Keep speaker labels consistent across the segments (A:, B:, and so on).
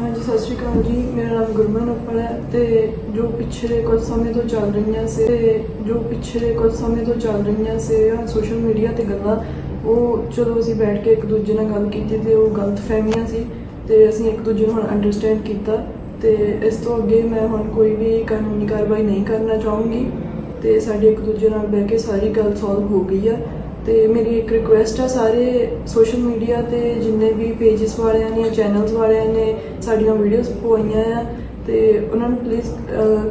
A: ਹਾਂਜੀ, ਸਤਿ ਸ਼੍ਰੀ ਅਕਾਲ ਜੀ। ਮੇਰਾ ਨਾਮ ਗੁਰਮਨ ਉੱਪਲ ਹੈ ਤੇ ਜੋ ਪਿਛਲੇ ਕੁਝ ਸਮੇਂ ਤੋਂ ਚੱਲ ਰਹੀਆਂ ਸੀ ਤੇ ਜੋ ਪਿਛਲੇ ਕੁਝ ਸਮੇਂ ਤੋਂ ਚੱਲ ਰਹੀਆਂ ਸੀ ਸੋਸ਼ਲ ਮੀਡੀਆ ਤੇ ਗੱਲਾਂ, ਉਹ ਚਲੋ ਅਸੀਂ ਬੈਠ ਕੇ ਇੱਕ ਦੂਜੇ ਨਾਲ ਗੱਲ ਕੀਤੀ ਤੇ ਉਹ ਗਲਤ ਫਹਿਮੀਆਂ ਸੀ ਤੇ ਅਸੀਂ ਇੱਕ ਦੂਜੇ ਨੂੰ ਹੁਣ ਅੰਡਰਸਟੈਂਡ ਕੀਤਾ ਤੇ ਇਸ ਤੋਂ ਅੱਗੇ ਮੈਂ ਹੁਣ ਕੋਈ ਵੀ ਕਾਨੂੰਨੀ ਕਾਰਵਾਈ ਨਹੀਂ ਕਰਨਾ ਚਾਹੂੰਗੀ ਤੇ ਸਾਡੀ ਇੱਕ ਦੂਜੇ ਨਾਲ ਬਹਿ ਕੇ ਸਾਰੀ ਗੱਲ ਸੋਲਵ ਹੋ ਗਈ ਆ। ਤੇ ਮੇਰੀ ਇੱਕ ਰਿਕੁਐਸਟ ਆ ਸਾਰੇ ਸੋਸ਼ਲ ਮੀਡੀਆ ਤੇ ਜਿੰਨੇ ਵੀ ਪੇजेस ਵਾਲਿਆਂ ਨੇ ਚੈਨਲਸ ਵਾਲਿਆਂ ਨੇ ਸਾਡੀਆਂ ਵੀਡੀਓਜ਼ ਪਵਾਈਆਂ ਆ ਤੇ ਉਹਨਾਂ ਨੂੰ ਪਲੀਜ਼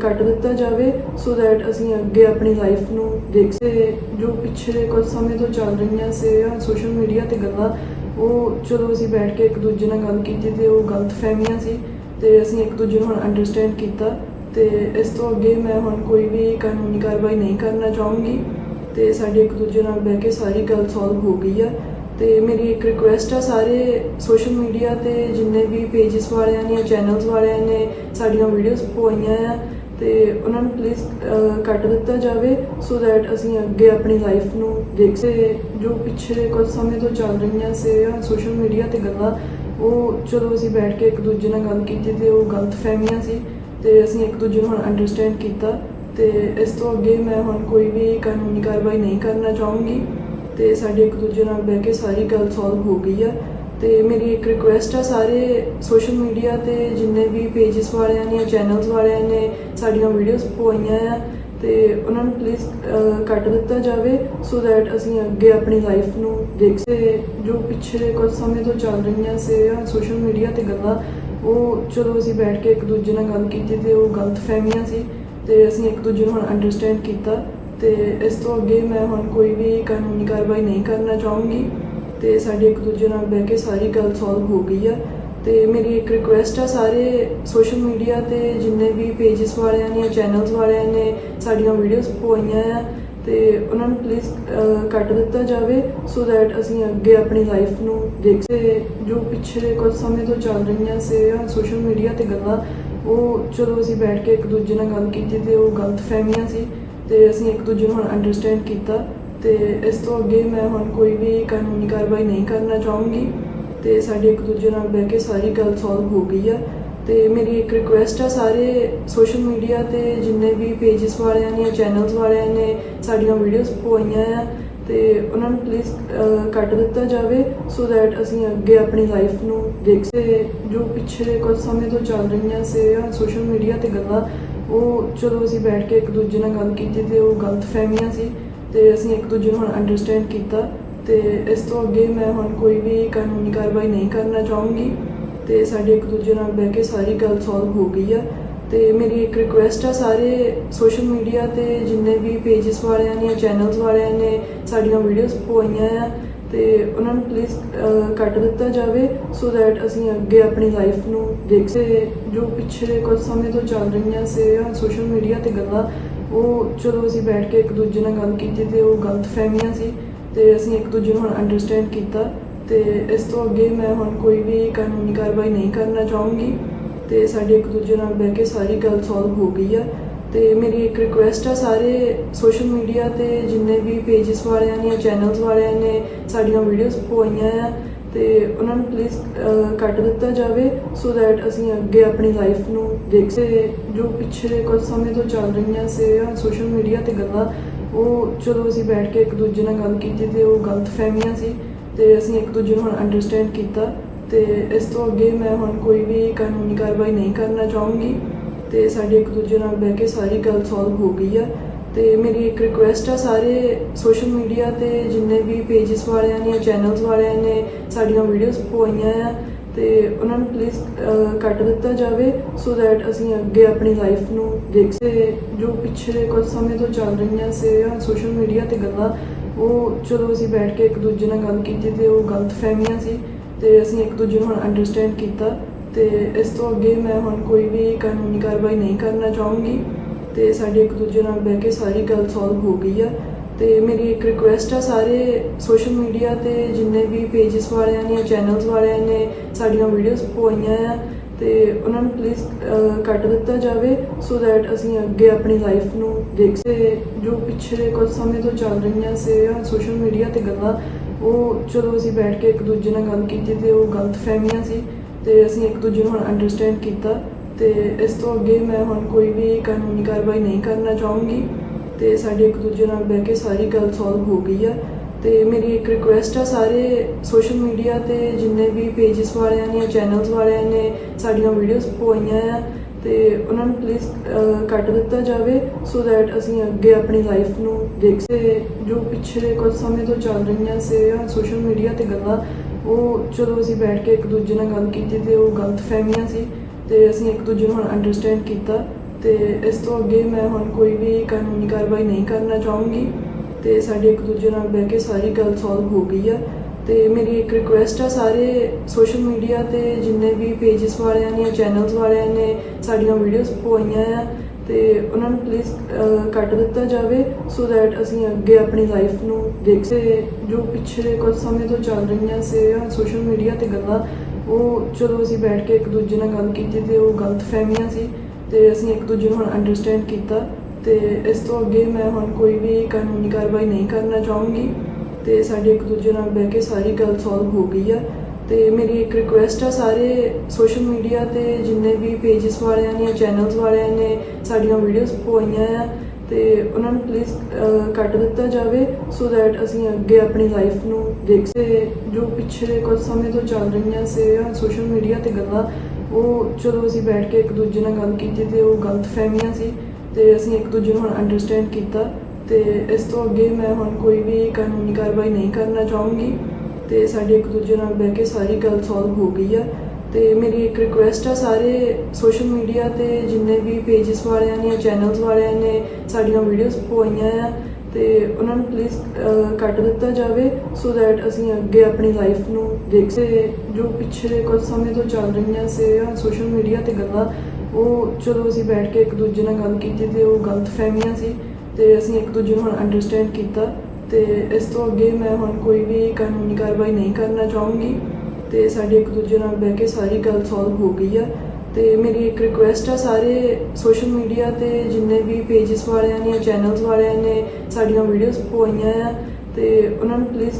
A: ਕੱਟ ਦਿੱਤਾ ਜਾਵੇ ਸੋ ਦੈਟ ਅਸੀਂ ਅੱਗੇ ਆਪਣੀ ਲਾਈਫ ਨੂੰ ਦੇਖ ਸੇ ਜੋ ਪਿਛਲੇ ਕੁਝ ਸਮੇਂ ਤੋਂ ਚੱਲ ਰਹੀਆਂ ਸੀ ਸੋਸ਼ਲ ਮੀਡੀਆ ਤੇ ਗੱਲਾਂ, ਉਹ ਜਦੋਂ ਅਸੀਂ ਬੈਠ ਕੇ ਇੱਕ ਦੂਜੇ ਨਾਲ ਗੱਲ ਕੀਤੀ ਤੇ ਉਹ ਗਲਤ ਫਹਿਮੀਆਂ ਸੀ ਤੇ ਅਸੀਂ ਇੱਕ ਦੂਜੇ ਨੂੰ ਹੁਣ ਅੰਡਰਸਟੈਂਡ ਕੀਤਾ ਤੇ ਇਸ ਤੋਂ ਅੱਗੇ ਮੈਂ ਹੁਣ ਕੋਈ ਵੀ ਕਾਨੂੰਨੀ ਕਾਰਵਾਈ ਨਹੀਂ ਕਰਨਾ ਚਾਹੂੰਗੀ। ਤੇ ਸਾਡੇ ਇੱਕ ਦੂਜੇ ਨਾਲ ਬਹਿ ਕੇ ਸਾਰੀ ਗੱਲ ਸੋਲਵ ਹੋ ਗਈ ਆ। ਤੇ ਮੇਰੀ ਇੱਕ ਰਿਕੁਐਸਟ ਆ, ਸਾਰੇ ਸੋਸ਼ਲ ਮੀਡੀਆ ਤੇ ਜਿੰਨੇ ਵੀ ਪੇजेस ਵਾਲਿਆਂ ਨੇ ਚੈਨਲਸ ਵਾਲਿਆਂ ਨੇ ਸਾਡੀਆਂ ਵੀਡੀਓਜ਼ ਪਵਾਈਆਂ ਆ, ਤੇ ਉਹਨਾਂ ਨੂੰ ਪਲੀਜ਼ ਕੱਟ ਦਿੱਤਾ ਜਾਵੇ ਸੋ ਦੈਟ ਅਸੀਂ ਅੱਗੇ ਆਪਣੀ ਲਾਈਫ ਨੂੰ ਦੇਖ ਸੇ ਜੋ ਪਿੱਛੇ ਕੁਝ ਸਮੇਂ ਤੋਂ ਚੱਲ ਰਹੀਆਂ ਸੀ ਸੋਸ਼ਲ ਮੀਡੀਆ ਤੇ ਗੱਲਾਂ, ਉਹ ਚਲੋ ਅਸੀਂ ਬੈਠ ਕੇ ਇੱਕ ਦੂਜੇ ਨਾਲ ਗੱਲ ਕੀਤੀ ਤੇ ਉਹ ਗਲਤ ਫਹਿਮੀਆਂ ਸੀ ਤੇ ਅਸੀਂ ਇੱਕ ਦੂਜੇ ਨੂੰ ਹੁਣ ਅੰਡਰਸਟੈਂਡ ਕੀਤਾ। ਤੇ ਇਸ ਤੋਂ ਅੱਗੇ ਮੈਂ ਹੁਣ ਕੋਈ ਵੀ ਕਾਨੂੰਨੀ ਕਾਰਵਾਈ ਨਹੀਂ ਕਰਨਾ ਚਾਹੂੰਗੀ ਤੇ ਸਾਡੇ ਇੱਕ ਦੂਜੇ ਨਾਲ ਬਹਿ ਕੇ ਸਾਰੀ ਗੱਲ ਸੋਲਵ ਹੋ ਗਈ ਆ। ਤੇ ਮੇਰੀ ਇੱਕ ਰਿਕੁਐਸਟ ਆ ਸਾਰੇ ਸੋਸ਼ਲ ਮੀਡੀਆ ਤੇ ਜਿੰਨੇ ਵੀ ਪੇजेस ਵਾਲਿਆਂ ਨੇ ਚੈਨਲਸ ਵਾਲਿਆਂ ਨੇ ਸਾਡੀਆਂ ਵੀਡੀਓਜ਼ ਪਵਾਈਆਂ ਆ, ਤੇ ਉਹਨਾਂ ਨੂੰ ਪਲੀਜ਼ ਕੱਟ ਦਿੱਤਾ ਜਾਵੇ ਸੋ ਦੈਟ ਅਸੀਂ ਅੱਗੇ ਆਪਣੀ ਲਾਈਫ ਨੂੰ ਦੇਖ ਸੇ ਜੋ ਪਿਛਲੇ ਕੁਝ ਸਮੇਂ ਤੋਂ ਚੱਲ ਰਹੀਆਂ ਸੀ ਸੋਸ਼ਲ ਮੀਡੀਆ ਤੇ ਗੱਲਾਂ, ਉਹ ਚਲੋ ਅਸੀਂ ਬੈਠ ਕੇ ਇੱਕ ਦੂਜੇ ਨਾਲ ਗੱਲ ਕੀਤੀ ਤੇ ਉਹ ਗਲਤ ਫਹਿਮੀਆਂ ਸੀ। ਤੇ ਅਸੀਂ ਇੱਕ ਦੂਜੇ ਨੂੰ ਹੁਣ ਅੰਡਰਸਟੈਂਡ ਕੀਤਾ ਤੇ ਇਸ ਤੋਂ ਅੱਗੇ ਮੈਂ ਹੁਣ ਕੋਈ ਵੀ ਕਾਨੂੰਨੀ ਕਾਰਵਾਈ ਨਹੀਂ ਕਰਨਾ ਚਾਹੂੰਗੀ ਤੇ ਸਾਡੀ ਇੱਕ ਦੂਜੇ ਨਾਲ ਬਹਿ ਕੇ ਸਾਰੀ ਗੱਲ ਸੋਲਵ ਹੋ ਗਈ ਆ। ਤੇ ਮੇਰੀ ਇੱਕ ਰਿਕੁਐਸਟ ਆ ਸਾਰੇ ਸੋਸ਼ਲ ਮੀਡੀਆ ਤੇ ਜਿੰਨੇ ਵੀ ਪੇजेस ਵਾਲਿਆਂ ਨੇ ਚੈਨਲਸ ਵਾਲਿਆਂ ਨੇ ਸਾਡੀਆਂ ਵੀਡੀਓਜ਼ ਪਵਾਈਆਂ ਆ ਤੇ ਉਹਨਾਂ ਨੂੰ ਪਲੀਜ਼ ਕੱਟ ਦਿੱਤਾ ਜਾਵੇ ਸੋ ਦੈਟ ਅਸੀਂ ਅੱਗੇ ਆਪਣੀ ਲਾਈਫ ਨੂੰ ਦੇਖ ਸੇ ਜੋ ਪਿਛਲੇ ਕੁਝ ਸਮੇਂ ਤੋਂ ਚੱਲ ਰਹੀਆਂ ਸੀ ਸੋਸ਼ਲ ਮੀਡੀਆ ਤੇ ਗੱਲਾਂ ਉਹ ਜਦੋਂ ਅਸੀਂ ਬੈਠ ਕੇ ਇੱਕ ਦੂਜੇ ਨਾਲ ਗੱਲ ਕੀਤੀ ਤੇ ਉਹ ਗਲਤ ਫਹਿਮੀਆਂ ਸੀ ਤੇ ਅਸੀਂ ਇੱਕ ਦੂਜੇ ਨੂੰ ਹੁਣ ਅੰਡਰਸਟੈਂਡ ਕੀਤਾ ਤੇ ਇਸ ਤੋਂ ਅੱਗੇ ਮੈਂ ਹੁਣ ਕੋਈ ਵੀ ਕਾਨੂੰਨੀ ਕਾਰਵਾਈ ਨਹੀਂ ਕਰਨਾ ਚਾਹੂੰਗੀ ਤੇ ਸਾਡੀ ਇੱਕ ਦੂਜੇ ਨਾਲ ਬਹਿ ਕੇ ਸਾਰੀ ਗੱਲ ਸੋਲਵ ਹੋ ਗਈ ਆ। ਤੇ ਮੇਰੀ ਇੱਕ ਰਿਕੁਐਸਟ ਆ ਸਾਰੇ ਸੋਸ਼ਲ ਮੀਡੀਆ ਤੇ ਜਿੰਨੇ ਵੀ ਪੇजेस ਵਾਲਿਆਂ ਨੇ ਚੈਨਲਸ ਵਾਲਿਆਂ ਨੇ ਸਾਡੀਆਂ ਵੀਡੀਓਜ਼ ਪਵਾਈਆਂ ਆ ਤੇ ਉਹਨਾਂ ਨੂੰ ਪਲੀਜ਼ ਕੱਟ ਦਿੱਤਾ ਜਾਵੇ ਸੋ ਦੈਟ ਅਸੀਂ ਅੱਗੇ ਆਪਣੀ ਲਾਈਫ ਨੂੰ ਦੇਖ ਸੇ ਜੋ ਪਿੱਛੇ ਕੁਝ ਸਮੇਂ ਤੋਂ ਚੱਲ ਰਹੀਆਂ ਸੀ ਸੋਸ਼ਲ ਮੀਡੀਆ ਤੇ ਗੱਲਾਂ, ਉਹ ਜਦੋਂ ਅਸੀਂ ਬੈਠ ਕੇ ਇੱਕ ਦੂਜੇ ਨਾਲ ਗੱਲ ਕੀਤੀ ਤੇ ਉਹ ਗਲਤ ਫਹਿਮੀਆਂ ਸੀ ਤੇ ਅਸੀਂ ਇੱਕ ਦੂਜੇ ਨੂੰ ਹੁਣ ਅੰਡਰਸਟੈਂਡ ਕੀਤਾ ਤੇ ਇਸ ਤੋਂ ਅੱਗੇ ਮੈਂ ਹੁਣ ਕੋਈ ਵੀ ਕਾਨੂੰਨੀ ਕਾਰਵਾਈ ਨਹੀਂ ਕਰਨਾ ਚਾਹੂੰਗੀ ਤੇ ਸਾਡੇ ਇੱਕ ਦੂਜੇ ਨਾਲ ਬਹਿ ਕੇ ਸਾਰੀ ਗੱਲ ਸੋਲਵ ਹੋ ਗਈ ਆ। ਤੇ ਮੇਰੀ ਇੱਕ ਰਿਕੁਐਸਟ ਆ, ਸਾਰੇ ਸੋਸ਼ਲ ਮੀਡੀਆ ਤੇ ਜਿੰਨੇ ਵੀ ਪੇजेस ਵਾਲਿਆਂ ਨੇ ਚੈਨਲਸ ਵਾਲਿਆਂ ਨੇ ਸਾਡੀਆਂ ਵੀਡੀਓਜ਼ ਪਵਾਈਆਂ ਆ, ਤੇ ਉਹਨਾਂ ਨੂੰ ਪਲੀਜ਼ ਕੱਟ ਦਿੱਤਾ ਜਾਵੇ ਸੋ ਦੈਟ ਅਸੀਂ ਅੱਗੇ ਆਪਣੀ ਲਾਈਫ ਨੂੰ ਦੇਖ ਸਕੇ। ਜੋ ਪਿਛਲੇ ਕੁਝ ਸਮੇਂ ਤੋਂ ਚੱਲ ਰਹੀਆਂ ਸੀ ਸੋਸ਼ਲ ਮੀਡੀਆ ਤੇ ਗੱਲਾਂ, ਉਹ ਚਲੋ ਅਸੀਂ ਬੈਠ ਕੇ ਇੱਕ ਦੂਜੇ ਨਾਲ ਗੱਲ ਕੀਤੀ ਤੇ ਉਹ ਗਲਤ ਫਹਿਮੀਆਂ ਸੀ ਤੇ ਅਸੀਂ ਇੱਕ ਦੂਜੇ ਨੂੰ ਹੁਣ ਅੰਡਰਸਟੈਂਡ ਕੀਤਾ ਤੇ ਇਸ ਤੋਂ ਅੱਗੇ ਮੈਂ ਹੁਣ ਕੋਈ ਵੀ ਕਾਨੂੰਨੀ ਕਾਰਵਾਈ ਨਹੀਂ ਕਰਨਾ ਚਾਹੂੰਗੀ। ਤੇ ਸਾਡੇ ਇੱਕ ਦੂਜੇ ਨਾਲ ਬਹਿ ਕੇ ਸਾਰੀ ਗੱਲ ਸੋਲਵ ਹੋ ਗਈ ਆ। ਤੇ ਮੇਰੀ ਇੱਕ ਰਿਕੁਐਸਟ ਆ, ਸਾਰੇ ਸੋਸ਼ਲ ਮੀਡੀਆ ਤੇ ਜਿੰਨੇ ਵੀ ਪੇजेस ਵਾਲਿਆਂ ਨੇ ਚੈਨਲਸ ਵਾਲਿਆਂ ਨੇ ਸਾਡੀਆਂ ਵੀਡੀਓਜ਼ ਪਵਾਈਆਂ ਆ, ਤੇ ਉਹਨਾਂ ਨੂੰ ਪਲੀਜ਼ ਕੱਟ ਦਿੱਤਾ ਜਾਵੇ ਸੋ ਦੈਟ ਅਸੀਂ ਅੱਗੇ ਆਪਣੀ ਲਾਈਫ ਨੂੰ ਦੇਖ ਸੇ ਜੋ ਪਿਛਲੇ ਕੁਝ ਸਮੇਂ ਤੋਂ ਚੱਲ ਰਹੀਆਂ ਸੀ ਸੋਸ਼ਲ ਮੀਡੀਆ ਤੇ ਗੱਲਾਂ, ਉਹ ਚਲੋ ਅਸੀਂ ਬੈਠ ਕੇ ਇੱਕ ਦੂਜੇ ਨਾਲ ਗੱਲ ਕੀਤੀ ਤੇ ਉਹ ਗਲਤ ਫਹਿਮੀਆਂ ਸੀ ਤੇ ਅਸੀਂ ਇੱਕ ਦੂਜੇ ਨੂੰ ਹੁਣ ਅੰਡਰਸਟੈਂਡ ਕੀਤਾ। ਤੇ ਇਸ ਤੋਂ ਅੱਗੇ ਮੈਂ ਹੁਣ ਕੋਈ ਵੀ ਕਾਨੂੰਨੀ ਕਾਰਵਾਈ ਨਹੀਂ ਕਰਨਾ ਚਾਹੂੰਗੀ ਤੇ ਸਾਡੀ ਇੱਕ ਦੂਜੇ ਨਾਲ ਬਹਿ ਕੇ ਸਾਰੀ ਗੱਲ ਸੋਲਵ ਹੋ ਗਈ ਆ। ਤੇ ਮੇਰੀ ਇੱਕ ਰਿਕੁਐਸਟ ਆ ਸਾਰੇ ਸੋਸ਼ਲ ਮੀਡੀਆ ਤੇ ਜਿੰਨੇ ਵੀ ਪੇजेस ਵਾਲਿਆਂ ਨੇ ਚੈਨਲਸ ਵਾਲਿਆਂ ਨੇ ਸਾਡੀਆਂ ਵੀਡੀਓਜ਼ ਪਵਾਈਆਂ ਆ ਤੇ ਉਹਨਾਂ ਨੂੰ ਪਲੀਜ਼ ਕੱਟ ਦਿੱਤਾ ਜਾਵੇ ਸੋ ਦੈਟ ਅਸੀਂ ਅੱਗੇ ਆਪਣੀ ਲਾਈਫ ਨੂੰ ਦੇਖ ਸੇ ਜੋ ਪਿਛਲੇ ਕੁਝ ਸਮੇਂ ਤੋਂ ਚੱਲ ਰਹੀਆਂ ਸੀ ਸੋਸ਼ਲ ਮੀਡੀਆ ਤੇ ਗੱਲਾਂ, ਉਹ ਚਲੋ ਅਸੀਂ ਬੈਠ ਕੇ ਇੱਕ ਦੂਜੇ ਨਾਲ ਗੱਲ ਕੀਤੀ ਤੇ ਉਹ ਗਲਤ ਫਹਿਮੀਆਂ ਸੀ। ਤੇ ਅਸੀਂ ਇੱਕ ਦੂਜੇ ਨੂੰ ਹੁਣ ਅੰਡਰਸਟੈਂਡ ਕੀਤਾ ਤੇ ਇਸ ਤੋਂ ਅੱਗੇ ਮੈਂ ਹੁਣ ਕੋਈ ਵੀ ਕਾਨੂੰਨੀ ਕਾਰਵਾਈ ਨਹੀਂ ਕਰਨਾ ਚਾਹੂੰਗੀ ਤੇ ਸਾਡੀ ਇੱਕ ਦੂਜੇ ਨਾਲ ਬਹਿ ਕੇ ਸਾਰੀ ਗੱਲ ਸੋਲਵ ਹੋ ਗਈ ਆ। ਤੇ ਮੇਰੀ ਇੱਕ ਰਿਕੁਐਸਟ ਆ ਸਾਰੇ ਸੋਸ਼ਲ ਮੀਡੀਆ ਤੇ ਜਿੰਨੇ ਵੀ ਪੇजेस ਵਾਲਿਆਂ ਨੇ ਚੈਨਲਸ ਵਾਲਿਆਂ ਨੇ ਸਾਡੀਆਂ ਵੀਡੀਓਜ਼ ਪਵਾਈਆਂ ਆ ਤੇ ਉਹਨਾਂ ਨੂੰ ਪਲੀਜ਼ ਕੱਟ ਦਿੱਤਾ ਜਾਵੇ ਸੋ ਦੈਟ ਅਸੀਂ ਅੱਗੇ ਆਪਣੀ ਲਾਈਫ ਨੂੰ ਦੇਖ ਸਕੇ ਜੋ ਪਿਛਲੇ ਕੁਝ ਸਮੇਂ ਤੋਂ ਚੱਲ ਰਹੀਆਂ ਸੀ ਸੋਸ਼ਲ ਮੀਡੀਆ ਤੇ ਗੱਲਾਂ ਉਹ ਚਲੋ ਅਸੀਂ ਬੈਠ ਕੇ ਇੱਕ ਦੂਜੇ ਨਾਲ ਗੱਲ ਕੀਤੀ ਤੇ ਉਹ ਗਲਤ ਫਹਿਮੀਆਂ ਸੀ ਤੇ ਅਸੀਂ ਇੱਕ ਦੂਜੇ ਨੂੰ ਹੁਣ ਅੰਡਰਸਟੈਂਡ ਕੀਤਾ ਤੇ ਇਸ ਤੋਂ ਅੱਗੇ ਮੈਂ ਹੁਣ ਕੋਈ ਵੀ ਕਾਨੂੰਨੀ ਕਾਰਵਾਈ ਨਹੀਂ ਕਰਨਾ ਚਾਹੂੰਗੀ ਤੇ ਸਾਡੇ ਇੱਕ ਦੂਜੇ ਨਾਲ ਬਹਿ ਕੇ ਸਾਰੀ ਗੱਲ ਸੋਲਵ ਹੋ ਗਈ ਆ ਤੇ ਮੇਰੀ ਇੱਕ ਰਿਕੁਐਸਟ ਆ ਸਾਰੇ ਸੋਸ਼ਲ ਮੀਡੀਆ ਤੇ ਜਿੰਨੇ ਵੀ ਪੇजेस ਵਾਲਿਆਂ ਨੇ ਚੈਨਲਸ ਵਾਲਿਆਂ ਨੇ ਸਾਡੀਆਂ ਵੀਡੀਓਜ਼ ਪਵਾਈਆਂ ਆ ਤੇ ਉਹਨਾਂ ਨੂੰ ਪਲੀਜ਼ ਕੱਟ ਦਿੱਤਾ ਜਾਵੇ ਸੋ ਦੈਟ ਅਸੀਂ ਅੱਗੇ ਆਪਣੀ ਲਾਈਫ ਨੂੰ ਦੇਖ ਸਕੇ ਜੋ ਪਿਛਲੇ ਕੁਝ ਸਮੇਂ ਤੋਂ ਚੱਲ ਰਹੀਆਂ ਸੀ ਸੋਸ਼ਲ ਮੀਡੀਆ ਤੇ ਗੱਲਾਂ, ਉਹ ਚਲੋ ਅਸੀਂ ਬੈਠ ਕੇ ਇੱਕ ਦੂਜੇ ਨਾਲ ਗੱਲ ਕੀਤੀ ਤੇ ਉਹ ਗਲਤ ਫਹਿਮੀਆਂ ਸੀ ਤੇ ਅਸੀਂ ਇੱਕ ਦੂਜੇ ਨੂੰ ਹੁਣ ਅੰਡਰਸਟੈਂਡ ਕੀਤਾ ਤੇ ਇਸ ਤੋਂ ਅੱਗੇ ਮੈਂ ਹੁਣ ਕੋਈ ਵੀ ਕਾਨੂੰਨੀ ਕਾਰਵਾਈ ਨਹੀਂ ਕਰਨਾ ਚਾਹੂੰਗੀ ਤੇ ਸਾਡੀ ਇੱਕ ਦੂਜੇ ਨਾਲ ਬਹਿ ਕੇ ਸਾਰੀ ਗੱਲ ਸੋਲਵ ਹੋ ਗਈ ਆ। ਤੇ ਮੇਰੀ ਇੱਕ ਰਿਕੁਐਸਟ ਆ, ਸਾਰੇ ਸੋਸ਼ਲ ਮੀਡੀਆ ਤੇ ਜਿੰਨੇ ਵੀ ਪੇजेस ਵਾਲਿਆਂ ਨੇ ਚੈਨਲਸ ਵਾਲਿਆਂ ਨੇ ਸਾਡੀਆਂ ਵੀਡੀਓਜ਼ ਪਵਾਈਆਂ ਆ, ਤੇ ਉਹਨਾਂ ਨੂੰ ਪਲੀਜ਼ ਕੱਟ ਦਿੱਤਾ ਜਾਵੇ ਸੋ ਦੈਟ ਅਸੀਂ ਅੱਗੇ ਆਪਣੀ ਲਾਈਫ ਨੂੰ ਦੇਖ ਸੇ ਜੋ ਪਿਛਲੇ ਕੁਝ ਸਮੇਂ ਤੋਂ ਚੱਲ ਰਹੀਆਂ ਸੀ ਸੋਸ਼ਲ ਮੀਡੀਆ ਤੇ ਗੱਲਾਂ, ਉਹ ਚਲੋ ਅਸੀਂ ਬੈਠ ਕੇ ਇੱਕ ਦੂਜੇ ਨਾਲ ਗੱਲ ਕੀਤੀ ਤੇ ਉਹ ਗਲਤ ਫਹਿਮੀਆਂ ਸੀ, ਤੇ ਅਸੀਂ ਇੱਕ ਦੂਜੇ ਨੂੰ ਹੁਣ ਅੰਡਰਸਟੈਂਡ ਕੀਤਾ ਤੇ ਇਸ ਤੋਂ ਅੱਗੇ ਮੈਂ ਹੁਣ ਕੋਈ ਵੀ ਕਾਨੂੰਨੀ ਕਾਰਵਾਈ ਨਹੀਂ ਕਰਨਾ ਚਾਹੂੰਗੀ। ਤੇ ਸਾਡੇ ਇੱਕ ਦੂਜੇ ਨਾਲ ਬਹਿ ਕੇ ਸਾਰੀ ਗੱਲ ਸੋਲਵ ਹੋ ਗਈ ਆ। ਤੇ ਮੇਰੀ ਇੱਕ ਰਿਕੁਐਸਟ ਆ, ਸਾਰੇ ਸੋਸ਼ਲ ਮੀਡੀਆ ਤੇ ਜਿੰਨੇ ਵੀ ਪੇजेस ਵਾਲਿਆਂ ਨੇ ਚੈਨਲਸ ਵਾਲਿਆਂ ਨੇ ਸਾਡੀਆਂ ਵੀਡੀਓਜ਼ ਪਵਾਈਆਂ ਆ, ਤੇ ਉਹਨਾਂ ਨੂੰ ਪਲੀਜ਼ ਕੱਟ ਦਿੱਤਾ ਜਾਵੇ ਸੋ ਦੈਟ ਅਸੀਂ ਅੱਗੇ ਆਪਣੀ ਲਾਈਫ ਨੂੰ ਦੇਖ ਸੇ ਜੋ ਪਿਛਲੇ ਕੁਝ ਸਮੇਂ ਤੋਂ ਚੱਲ ਰਹੀਆਂ ਸੀ ਸੋਸ਼ਲ ਮੀਡੀਆ ਤੇ ਗੱਲਾਂ, ਉਹ ਜਦੋਂ ਅਸੀਂ ਬੈਠ ਕੇ ਇੱਕ ਦੂਜੇ ਨਾਲ ਗੱਲ ਕੀਤੀ ਤੇ ਉਹ ਗਲਤ ਫਹਿਮੀਆਂ ਸੀ ਤੇ ਅਸੀਂ ਇੱਕ ਦੂਜੇ ਨੂੰ ਹੁਣ ਅੰਡਰਸਟੈਂਡ ਕੀਤਾ। ਤੇ ਇਸ ਤੋਂ ਅੱਗੇ ਮੈਂ ਹੁਣ ਕੋਈ ਵੀ ਕਾਨੂੰਨੀ ਕਾਰਵਾਈ ਨਹੀਂ ਕਰਨਾ ਚਾਹੂੰਗੀ ਤੇ ਸਾਡੀ ਇੱਕ ਦੂਜੇ ਨਾਲ ਬਹਿ ਕੇ ਸਾਰੀ ਗੱਲ ਸੋਲਵ ਹੋ ਗਈ ਆ। ਤੇ ਮੇਰੀ ਇੱਕ ਰਿਕੁਐਸਟ ਆ ਸਾਰੇ ਸੋਸ਼ਲ ਮੀਡੀਆ ਤੇ ਜਿੰਨੇ ਵੀ ਪੇजेस ਵਾਲਿਆਂ ਨੇ ਚੈਨਲਸ ਵਾਲਿਆਂ ਨੇ ਸਾਡੀਆਂ ਵੀਡੀਓਜ਼ ਪਵਾਈਆਂ ਆ ਤੇ ਉਹਨਾਂ ਨੂੰ ਪਲੀਜ਼ ਕੱਟ ਦਿੱਤਾ ਜਾਵੇ ਸੋ ਦੈਟ ਅਸੀਂ ਅੱਗੇ ਆਪਣੀ ਲਾਈਫ ਨੂੰ ਦੇਖ ਸੇ ਜੋ ਪਿਛਲੇ ਕੁਝ ਸਮੇਂ ਤੋਂ ਚੱਲ ਰਹੀਆਂ ਸੀ ਸੋਸ਼ਲ ਮੀਡੀਆ ਤੇ ਗੱਲਾਂ, ਉਹ ਚਲੋ ਅਸੀਂ ਬੈਠ ਕੇ ਇੱਕ ਦੂਜੇ ਨਾਲ ਗੱਲ ਕੀਤੀ ਤੇ ਉਹ ਗਲਤ ਫਹਿਮੀਆਂ ਸੀ। ਤੇ ਅਸੀਂ ਇੱਕ ਦੂਜੇ ਨੂੰ ਹੁਣ ਅੰਡਰਸਟੈਂਡ ਕੀਤਾ ਤੇ ਇਸ ਤੋਂ ਅੱਗੇ ਮੈਂ ਹੁਣ ਕੋਈ ਵੀ ਕਾਨੂੰਨੀ ਕਾਰਵਾਈ ਨਹੀਂ ਕਰਨਾ ਚਾਹੂੰਗੀ ਤੇ ਸਾਡੀ ਇੱਕ ਦੂਜੇ ਨਾਲ ਬਹਿ ਕੇ ਸਾਰੀ ਗੱਲ ਸੋਲਵ ਹੋ ਗਈ ਆ। ਤੇ ਮੇਰੀ ਇੱਕ ਰਿਕੁਐਸਟ ਆ ਸਾਰੇ ਸੋਸ਼ਲ ਮੀਡੀਆ ਤੇ ਜਿੰਨੇ ਵੀ ਪੇजेस ਵਾਲਿਆਂ ਨੇ ਚੈਨਲਸ ਵਾਲਿਆਂ ਨੇ ਸਾਡੀਆਂ ਵੀਡੀਓਜ਼ ਪਵਾਈਆਂ ਆ ਤੇ ਉਹਨਾਂ ਨੂੰ ਪਲੀਜ਼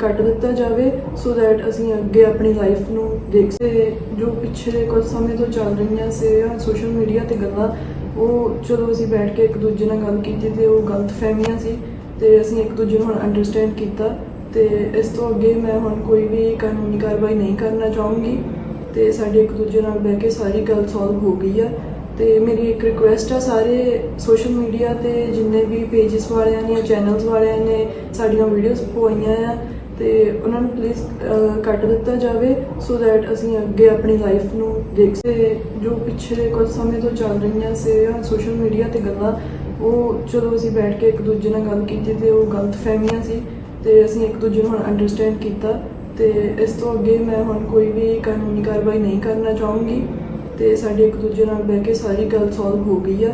A: ਕੱਟ ਦਿੱਤਾ ਜਾਵੇ ਸੋ ਦੈਟ ਅਸੀਂ ਅੱਗੇ ਆਪਣੀ ਲਾਈਫ ਨੂੰ ਦੇਖ ਸੇ ਜੋ ਪਿਛਲੇ ਕੁਝ ਸਮੇਂ ਤੋਂ ਚੱਲ ਰਹੀਆਂ ਸੀ ਸੋਸ਼ਲ ਮੀਡੀਆ ਤੇ ਗੱਲਾਂ ਉਹ ਜਦੋਂ ਅਸੀਂ ਬੈਠ ਕੇ ਇੱਕ ਦੂਜੇ ਨਾਲ ਗੱਲ ਕੀਤੀ ਤੇ ਉਹ ਗਲਤ ਫਹਿਮੀਆਂ ਸੀ ਤੇ ਅਸੀਂ ਇੱਕ ਦੂਜੇ ਨੂੰ ਹੁਣ ਅੰਡਰਸਟੈਂਡ ਕੀਤਾ ਤੇ ਇਸ ਤੋਂ ਅੱਗੇ ਮੈਂ ਹੁਣ ਕੋਈ ਵੀ ਕਾਨੂੰਨੀ ਕਾਰਵਾਈ ਨਹੀਂ ਕਰਨਾ ਚਾਹੂੰਗੀ ਤੇ ਸਾਡੇ ਇੱਕ ਦੂਜੇ ਨਾਲ ਬਹਿ ਕੇ ਸਾਰੀ ਗੱਲ ਸੋਲਵ ਹੋ ਗਈ ਆ ਤੇ ਮੇਰੀ ਇੱਕ ਰਿਕੁਐਸਟ ਆ ਸਾਰੇ ਸੋਸ਼ਲ ਮੀਡੀਆ ਤੇ ਜਿੰਨੇ ਵੀ ਪੇजेस ਵਾਲਿਆਂ ਨੇ ਚੈਨਲਸ ਵਾਲਿਆਂ ਨੇ ਸਾਡੀਆਂ ਵੀਡੀਓਜ਼ ਪਵਾਈਆਂ ਆ ਤੇ ਉਹਨਾਂ ਨੂੰ ਪਲੀਜ਼ ਕੱਟ ਦਿੱਤਾ ਜਾਵੇ ਸੋ ਦੈਟ ਅਸੀਂ ਅੱਗੇ ਆਪਣੀ ਲਾਈਫ ਨੂੰ ਦੇਖ ਸੇ ਜੋ ਪਿਛਲੇ ਕੁਝ ਸਮੇਂ ਤੋਂ ਚੱਲ ਰਹੀਆਂ ਸੀ ਸੋਸ਼ਲ ਮੀਡੀਆ ਤੇ ਗੱਲਾਂ, ਉਹ ਚਲੋ ਅਸੀਂ ਬੈਠ ਕੇ ਇੱਕ ਦੂਜੇ ਨਾਲ ਗੱਲ ਕੀਤੀ ਤੇ ਉਹ ਗਲਤ ਫਹਿਮੀਆਂ ਸੀ ਤੇ ਅਸੀਂ ਇੱਕ ਦੂਜੇ ਨੂੰ ਹੁਣ ਅੰਡਰਸਟੈਂਡ ਕੀਤਾ ਤੇ ਇਸ ਤੋਂ ਅੱਗੇ ਮੈਂ ਹੁਣ ਕੋਈ ਵੀ ਕਾਨੂੰਨੀ ਕਾਰਵਾਈ ਨਹੀਂ ਕਰਨਾ ਚਾਹੂੰਗੀ। ਤੇ ਸਾਡੀ ਇੱਕ ਦੂਜੇ ਨਾਲ ਬਹਿ ਕੇ ਸਾਰੀ ਗੱਲ ਸੋਲਵ ਹੋ ਗਈ ਆ।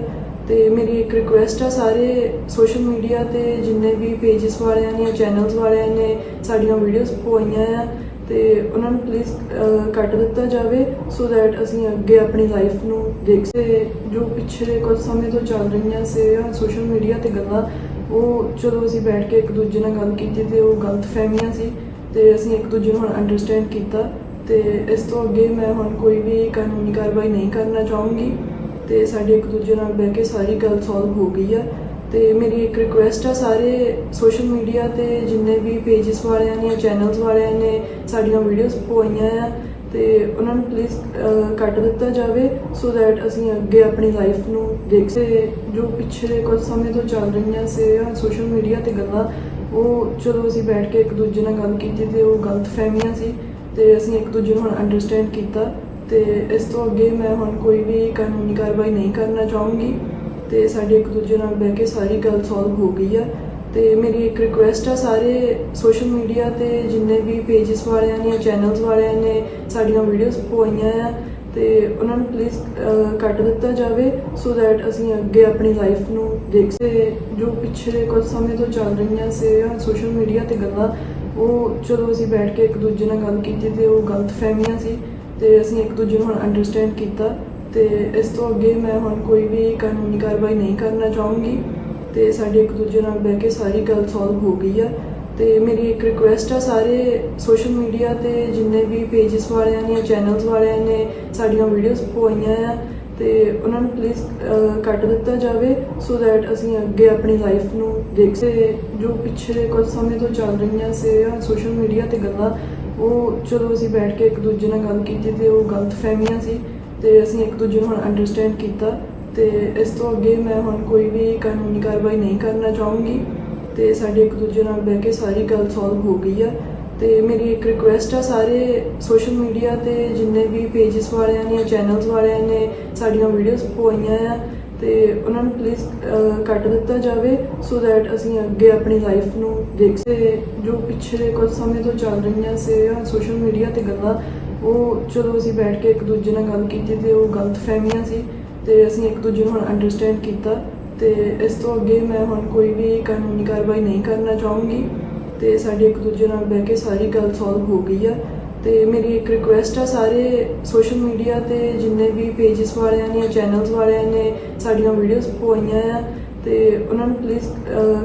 A: ਤੇ ਮੇਰੀ ਇੱਕ ਰਿਕੁਐਸਟ ਆ, ਸਾਰੇ ਸੋਸ਼ਲ ਮੀਡੀਆ ਤੇ ਜਿੰਨੇ ਵੀ ਪੇजेस ਵਾਲਿਆਂ ਨੇ ਚੈਨਲਸ ਵਾਲਿਆਂ ਨੇ ਸਾਡੀਆਂ ਵੀਡੀਓਜ਼ ਪਵਾਈਆਂ ਆ, ਤੇ ਉਹਨਾਂ ਨੂੰ ਪਲੀਜ਼ ਕੱਟ ਦਿੱਤਾ ਜਾਵੇ ਸੋ ਦੈਟ ਅਸੀਂ ਅੱਗੇ ਆਪਣੀ ਲਾਈਫ ਨੂੰ ਦੇਖ ਸੇ ਜੋ ਪਿਛਲੇ ਕੁਝ ਸਮੇਂ ਤੋਂ ਚੱਲ ਰਹੀਆਂ ਸੀ ਸੋਸ਼ਲ ਮੀਡੀਆ ਤੇ ਗੱਲਾਂ, ਉਹ ਚਲੋ ਅਸੀਂ ਬੈਠ ਕੇ ਇੱਕ ਦੂਜੇ ਨਾਲ ਗੱਲ ਕੀਤੀ ਤੇ ਉਹ ਗਲਤ ਫਹਿਮੀਆਂ ਸੀ ਤੇ ਅਸੀਂ ਇੱਕ ਦੂਜੇ ਨੂੰ ਹੁਣ ਅੰਡਰਸਟੈਂਡ ਕੀਤਾ। ਤੇ ਇਸ ਤੋਂ ਅੱਗੇ ਮੈਂ ਹੁਣ ਕੋਈ ਵੀ ਕਾਨੂੰਨੀ ਕਾਰਵਾਈ ਨਹੀਂ ਕਰਨਾ ਚਾਹੂੰਗੀ ਤੇ ਸਾਡੇ ਇੱਕ ਦੂਜੇ ਨਾਲ ਬਹਿ ਕੇ ਸਾਰੀ ਗੱਲ ਸੋਲਵ ਹੋ ਗਈ ਆ। ਤੇ ਮੇਰੀ ਇੱਕ ਰਿਕੁਐਸਟ ਆ ਸਾਰੇ ਸੋਸ਼ਲ ਮੀਡੀਆ ਤੇ ਜਿੰਨੇ ਵੀ ਪੇजेस ਵਾਲਿਆਂ ਨੇ ਚੈਨਲਸ ਵਾਲਿਆਂ ਨੇ ਸਾਡੀਆਂ ਵੀਡੀਓਜ਼ ਪਵਾਈਆਂ ਆ ਤੇ ਉਹਨਾਂ ਨੂੰ ਪਲੀਜ਼ ਕੱਟ ਦਿੱਤਾ ਜਾਵੇ ਸੋ ਦੈਟ ਅਸੀਂ ਅੱਗੇ ਆਪਣੀ ਲਾਈਫ ਨੂੰ ਦੇਖ ਸੇ ਜੋ ਪਿਛਲੇ ਕੁਝ ਸਮੇਂ ਤੋਂ ਚੱਲ ਰਹੀਆਂ ਸੀ ਸੋਸ਼ਲ ਮੀਡੀਆ ਤੇ ਗੱਲਾਂ, ਉਹ ਚਲੋ ਅਸੀਂ ਬੈਠ ਕੇ ਇੱਕ ਦੂਜੇ ਨਾਲ ਗੱਲ ਕੀਤੀ ਤੇ ਉਹ ਗਲਤ ਫਹਿਮੀਆਂ ਸੀ। ਤੇ ਅਸੀਂ ਇੱਕ ਦੂਜੇ ਨੂੰ ਹੁਣ ਅੰਡਰਸਟੈਂਡ ਕੀਤਾ ਤੇ ਇਸ ਤੋਂ ਅੱਗੇ ਮੈਂ ਹੁਣ ਕੋਈ ਵੀ ਕਾਨੂੰਨੀ ਕਾਰਵਾਈ ਨਹੀਂ ਕਰਨਾ ਚਾਹੂੰਗੀ ਤੇ ਸਾਡੇ ਇੱਕ ਦੂਜੇ ਨਾਲ ਬਹਿ ਕੇ ਸਾਰੀ ਗੱਲ ਸੋਲਵ ਹੋ ਗਈ ਆ। ਤੇ ਮੇਰੀ ਇੱਕ ਰਿਕੁਐਸਟ ਆ ਸਾਰੇ ਸੋਸ਼ਲ ਮੀਡੀਆ ਤੇ ਜਿੰਨੇ ਵੀ ਪੇजेस ਵਾਲਿਆਂ ਨੇ ਚੈਨਲਸ ਵਾਲਿਆਂ ਨੇ ਸਾਡੀਆਂ ਵੀਡੀਓਜ਼ ਪਵਾਈਆਂ ਆ ਤੇ ਉਹਨਾਂ ਨੂੰ ਪਲੀਜ਼ ਕੱਟ ਦਿੱਤਾ ਜਾਵੇ ਸੋ ਦੈਟ ਅਸੀਂ ਅੱਗੇ ਆਪਣੀ ਲਾਈਫ ਨੂੰ ਦੇਖ ਸਕੇ ਜੋ ਪਿਛਲੇ ਕੁਝ ਸਮੇਂ ਤੋਂ ਚੱਲ ਰਹੀਆਂ ਸੀ ਸੋਸ਼ਲ ਮੀਡੀਆ ਤੇ ਗੱਲਾਂ ਉਹ ਜਦੋਂ ਅਸੀਂ ਬੈਠ ਕੇ ਇੱਕ ਦੂਜੇ ਨਾਲ ਗੱਲ ਕੀਤੀ ਤੇ ਉਹ ਗਲਤ ਫਹਿਮੀਆਂ ਸੀ ਤੇ ਅਸੀਂ ਇੱਕ ਦੂਜੇ ਨੂੰ ਹੁਣ ਅੰਡਰਸਟੈਂਡ ਕੀਤਾ ਤੇ ਇਸ ਤੋਂ ਅੱਗੇ ਮੈਂ ਹੁਣ ਕੋਈ ਵੀ ਕਾਨੂੰਨੀ ਕਾਰਵਾਈ ਨਹੀਂ ਕਰਨਾ ਚਾਹੂੰਗੀ ਤੇ ਸਾਡੇ ਇੱਕ ਦੂਜੇ ਨਾਲ ਬਹਿ ਕੇ ਸਾਰੀ ਗੱਲ ਸੋਲਵ ਹੋ ਗਈ ਆ। ਤੇ ਮੇਰੀ ਇੱਕ ਰਿਕੁਐਸਟ ਆ ਸਾਰੇ ਸੋਸ਼ਲ ਮੀਡੀਆ ਤੇ ਜਿੰਨੇ ਵੀ ਪੇजेस ਵਾਲਿਆਂ ਨੇ ਚੈਨਲਸ ਵਾਲਿਆਂ ਨੇ ਸਾਡੀਆਂ ਵੀਡੀਓਜ਼ ਪਵਾਈਆਂ ਆ ਤੇ ਉਹਨਾਂ ਨੂੰ ਪਲੀਜ਼ ਕੱਟ ਦਿੱਤਾ ਜਾਵੇ ਸੋ ਦੈਟ ਅਸੀਂ ਅੱਗੇ ਆਪਣੀ ਲਾਈਫ ਨੂੰ ਦੇਖ ਸੇ ਜੋ ਪਿਛਲੇ ਕੁਝ ਸਮੇਂ ਤੋਂ ਚੱਲ ਰਹੀਆਂ ਸੀ ਸੋਸ਼ਲ ਮੀਡੀਆ ਤੇ ਗੱਲਾਂ, ਉਹ ਚਲੋ ਅਸੀਂ ਬੈਠ ਕੇ ਇੱਕ ਦੂਜੇ ਨਾਲ ਗੱਲ ਕੀਤੀ ਤੇ ਉਹ ਗਲਤ ਫਹਿਮੀਆਂ ਸੀ ਤੇ ਅਸੀਂ ਇੱਕ ਦੂਜੇ ਨੂੰ ਹੁਣ ਅੰਡਰਸਟੈਂਡ ਕੀਤਾ ਤੇ ਇਸ ਤੋਂ ਅੱਗੇ ਮੈਂ ਹੁਣ ਕੋਈ ਵੀ ਕਾਨੂੰਨੀ ਕਾਰਵਾਈ ਨਹੀਂ ਕਰਨਾ ਚਾਹੂੰਗੀ ਤੇ ਸਾਡੇ ਇੱਕ ਦੂਜੇ ਨਾਲ ਬਹਿ ਕੇ ਸਾਰੀ ਗੱਲ ਸੋਲਵ ਹੋ ਗਈ ਆ। ਤੇ ਮੇਰੀ ਇੱਕ ਰਿਕੁਐਸਟ ਆ, ਸਾਰੇ ਸੋਸ਼ਲ ਮੀਡੀਆ ਤੇ ਜਿੰਨੇ ਵੀ ਪੇजेस ਵਾਲਿਆਂ ਨੇ ਚੈਨਲਸ ਵਾਲਿਆਂ ਨੇ ਸਾਡੀਆਂ ਵੀਡੀਓਜ਼ ਪਵਾਈਆਂ ਆ ਤੇ ਉਹਨਾਂ ਨੂੰ ਪਲੀਜ਼ ਕੱਟ ਦਿੱਤਾ ਜਾਵੇ ਸੋ ਦੈਟ ਅਸੀਂ ਅੱਗੇ ਆਪਣੀ ਲਾਈਫ ਨੂੰ ਦੇਖ ਸੇ ਜੋ ਪਿਛਲੇ ਕੁਝ ਸਮੇਂ ਤੋਂ ਚੱਲ ਰਹੀਆਂ ਸੀ ਸੋਸ਼ਲ ਮੀਡੀਆ ਤੇ ਗੱਲਾਂ, ਉਹ ਚਲੋ ਅਸੀਂ ਬੈਠ ਕੇ ਇੱਕ ਦੂਜੇ ਨਾਲ ਗੱਲ ਕੀਤੀ ਤੇ ਉਹ ਗਲਤ ਫਹਿਮੀਆਂ ਸੀ ਤੇ ਅਸੀਂ ਇੱਕ ਦੂਜੇ ਨੂੰ ਹੁਣ ਅੰਡਰਸਟੈਂਡ ਕੀਤਾ ਤੇ ਇਸ ਤੋਂ ਅੱਗੇ ਮੈਂ ਹੁਣ ਕੋਈ ਵੀ ਕਾਨੂੰਨੀ ਕਾਰਵਾਈ ਨਹੀਂ ਕਰਨਾ ਚਾਹੂੰਗੀ। ਤੇ ਸਾਡੇ ਇੱਕ ਦੂਜੇ ਨਾਲ ਬਹਿ ਕੇ ਸਾਰੀ ਗੱਲ ਸੋਲਵ ਹੋ ਗਈ ਆ। ਤੇ ਮੇਰੀ ਇੱਕ ਰਿਕੁਐਸਟ ਆ ਸਾਰੇ ਸੋਸ਼ਲ ਮੀਡੀਆ ਤੇ ਜਿੰਨੇ ਵੀ ਪੇजेस ਵਾਲਿਆਂ ਨੇ ਚੈਨਲਸ ਵਾਲਿਆਂ ਨੇ ਸਾਡੀਆਂ ਵੀਡੀਓਜ਼ ਪਵਾਈਆਂ ਆ ਤੇ ਉਹਨਾਂ ਨੂੰ ਪਲੀਜ਼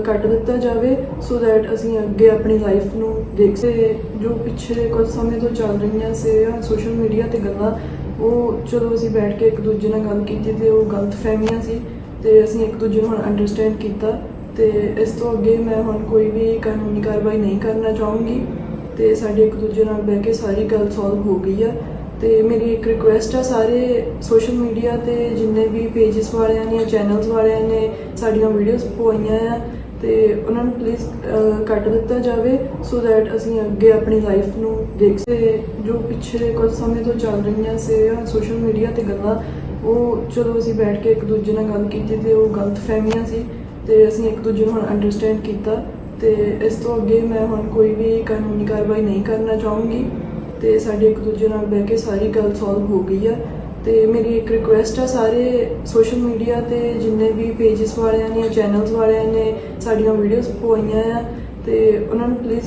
A: ਕੱਟ ਦਿੱਤਾ ਜਾਵੇ ਸੋ ਦੈਟ ਅਸੀਂ ਅੱਗੇ ਆਪਣੀ ਲਾਈਫ ਨੂੰ ਦੇਖ ਸੇ ਜੋ ਪਿੱਛੇ ਕੁਝ ਸਮੇਂ ਤੋਂ ਚੱਲ ਰਹੀਆਂ ਸੀ ਸੋਸ਼ਲ ਮੀਡੀਆ ਤੇ ਗੱਲਾਂ, ਉਹ ਜਦੋਂ ਅਸੀਂ ਬੈਠ ਕੇ ਇੱਕ ਦੂਜੇ ਨਾਲ ਗੱਲ ਕੀਤੀ ਤੇ ਉਹ ਗਲਤ ਫਹਿਮੀਆਂ ਸੀ ਤੇ ਅਸੀਂ ਇੱਕ ਦੂਜੇ ਨੂੰ ਹੁਣ ਅੰਡਰਸਟੈਂਡ ਕੀਤਾ। ਤੇ ਇਸ ਤੋਂ ਅੱਗੇ ਮੈਂ ਹੁਣ ਕੋਈ ਵੀ ਕਾਨੂੰਨੀ ਕਾਰਵਾਈ ਨਹੀਂ ਕਰਨਾ ਚਾਹੂੰਗੀ ਤੇ ਸਾਡੇ ਇੱਕ ਦੂਜੇ ਨਾਲ ਬਹਿ ਕੇ ਸਾਰੀ ਗੱਲ ਸੋਲਵ ਹੋ ਗਈ ਆ। ਤੇ ਮੇਰੀ ਇੱਕ ਰਿਕੁਐਸਟ ਆ ਸਾਰੇ ਸੋਸ਼ਲ ਮੀਡੀਆ ਤੇ ਜਿੰਨੇ ਵੀ ਪੇजेस ਵਾਲਿਆਂ ਨੇ ਚੈਨਲਸ ਵਾਲਿਆਂ ਨੇ ਸਾਡੀਆਂ ਵੀਡੀਓਜ਼ ਪਵਾਈਆਂ ਆ, ਤੇ ਉਹਨਾਂ ਨੂੰ ਪਲੀਜ਼ ਕੱਟ ਦਿੱਤਾ ਜਾਵੇ ਸੋ ਦੈਟ ਅਸੀਂ ਅੱਗੇ ਆਪਣੀ ਲਾਈਫ ਨੂੰ ਦੇਖ ਸੇ ਜੋ ਪਿਛਲੇ ਕੁਝ ਸਮੇਂ ਤੋਂ ਚੱਲ ਰਹੀਆਂ ਸੀ ਸੋਸ਼ਲ ਮੀਡੀਆ ਤੇ ਗੱਲਾਂ, ਉਹ ਚਲੋ ਅਸੀਂ ਬੈਠ ਕੇ ਇੱਕ ਦੂਜੇ ਨਾਲ ਗੱਲ ਕੀਤੀ ਤੇ ਉਹ ਗਲਤ ਫਹਿਮੀਆਂ ਸੀ। ਤੇ ਅਸੀਂ ਇੱਕ ਦੂਜੇ ਨੂੰ ਹੁਣ ਅੰਡਰਸਟੈਂਡ ਕੀਤਾ ਤੇ ਇਸ ਤੋਂ ਅੱਗੇ ਮੈਂ ਹੁਣ ਕੋਈ ਵੀ ਕਾਨੂੰਨੀ ਕਾਰਵਾਈ ਨਹੀਂ ਕਰਨਾ ਚਾਹੂੰਗੀ ਤੇ ਸਾਡੇ ਇੱਕ ਦੂਜੇ ਨਾਲ ਬਹਿ ਕੇ ਸਾਰੀ ਗੱਲ ਸੋਲਵ ਹੋ ਗਈ ਆ। ਤੇ ਮੇਰੀ ਇੱਕ ਰਿਕੁਐਸਟ ਆ ਸਾਰੇ ਸੋਸ਼ਲ ਮੀਡੀਆ ਤੇ ਜਿੰਨੇ ਵੀ ਪੇजेस ਵਾਲਿਆਂ ਨੇ ਚੈਨਲਸ ਵਾਲਿਆਂ ਨੇ ਸਾਡੀਆਂ ਵੀਡੀਓਜ਼ ਪਵਾਈਆਂ ਆ ਤੇ ਉਹਨਾਂ ਨੂੰ ਪਲੀਜ਼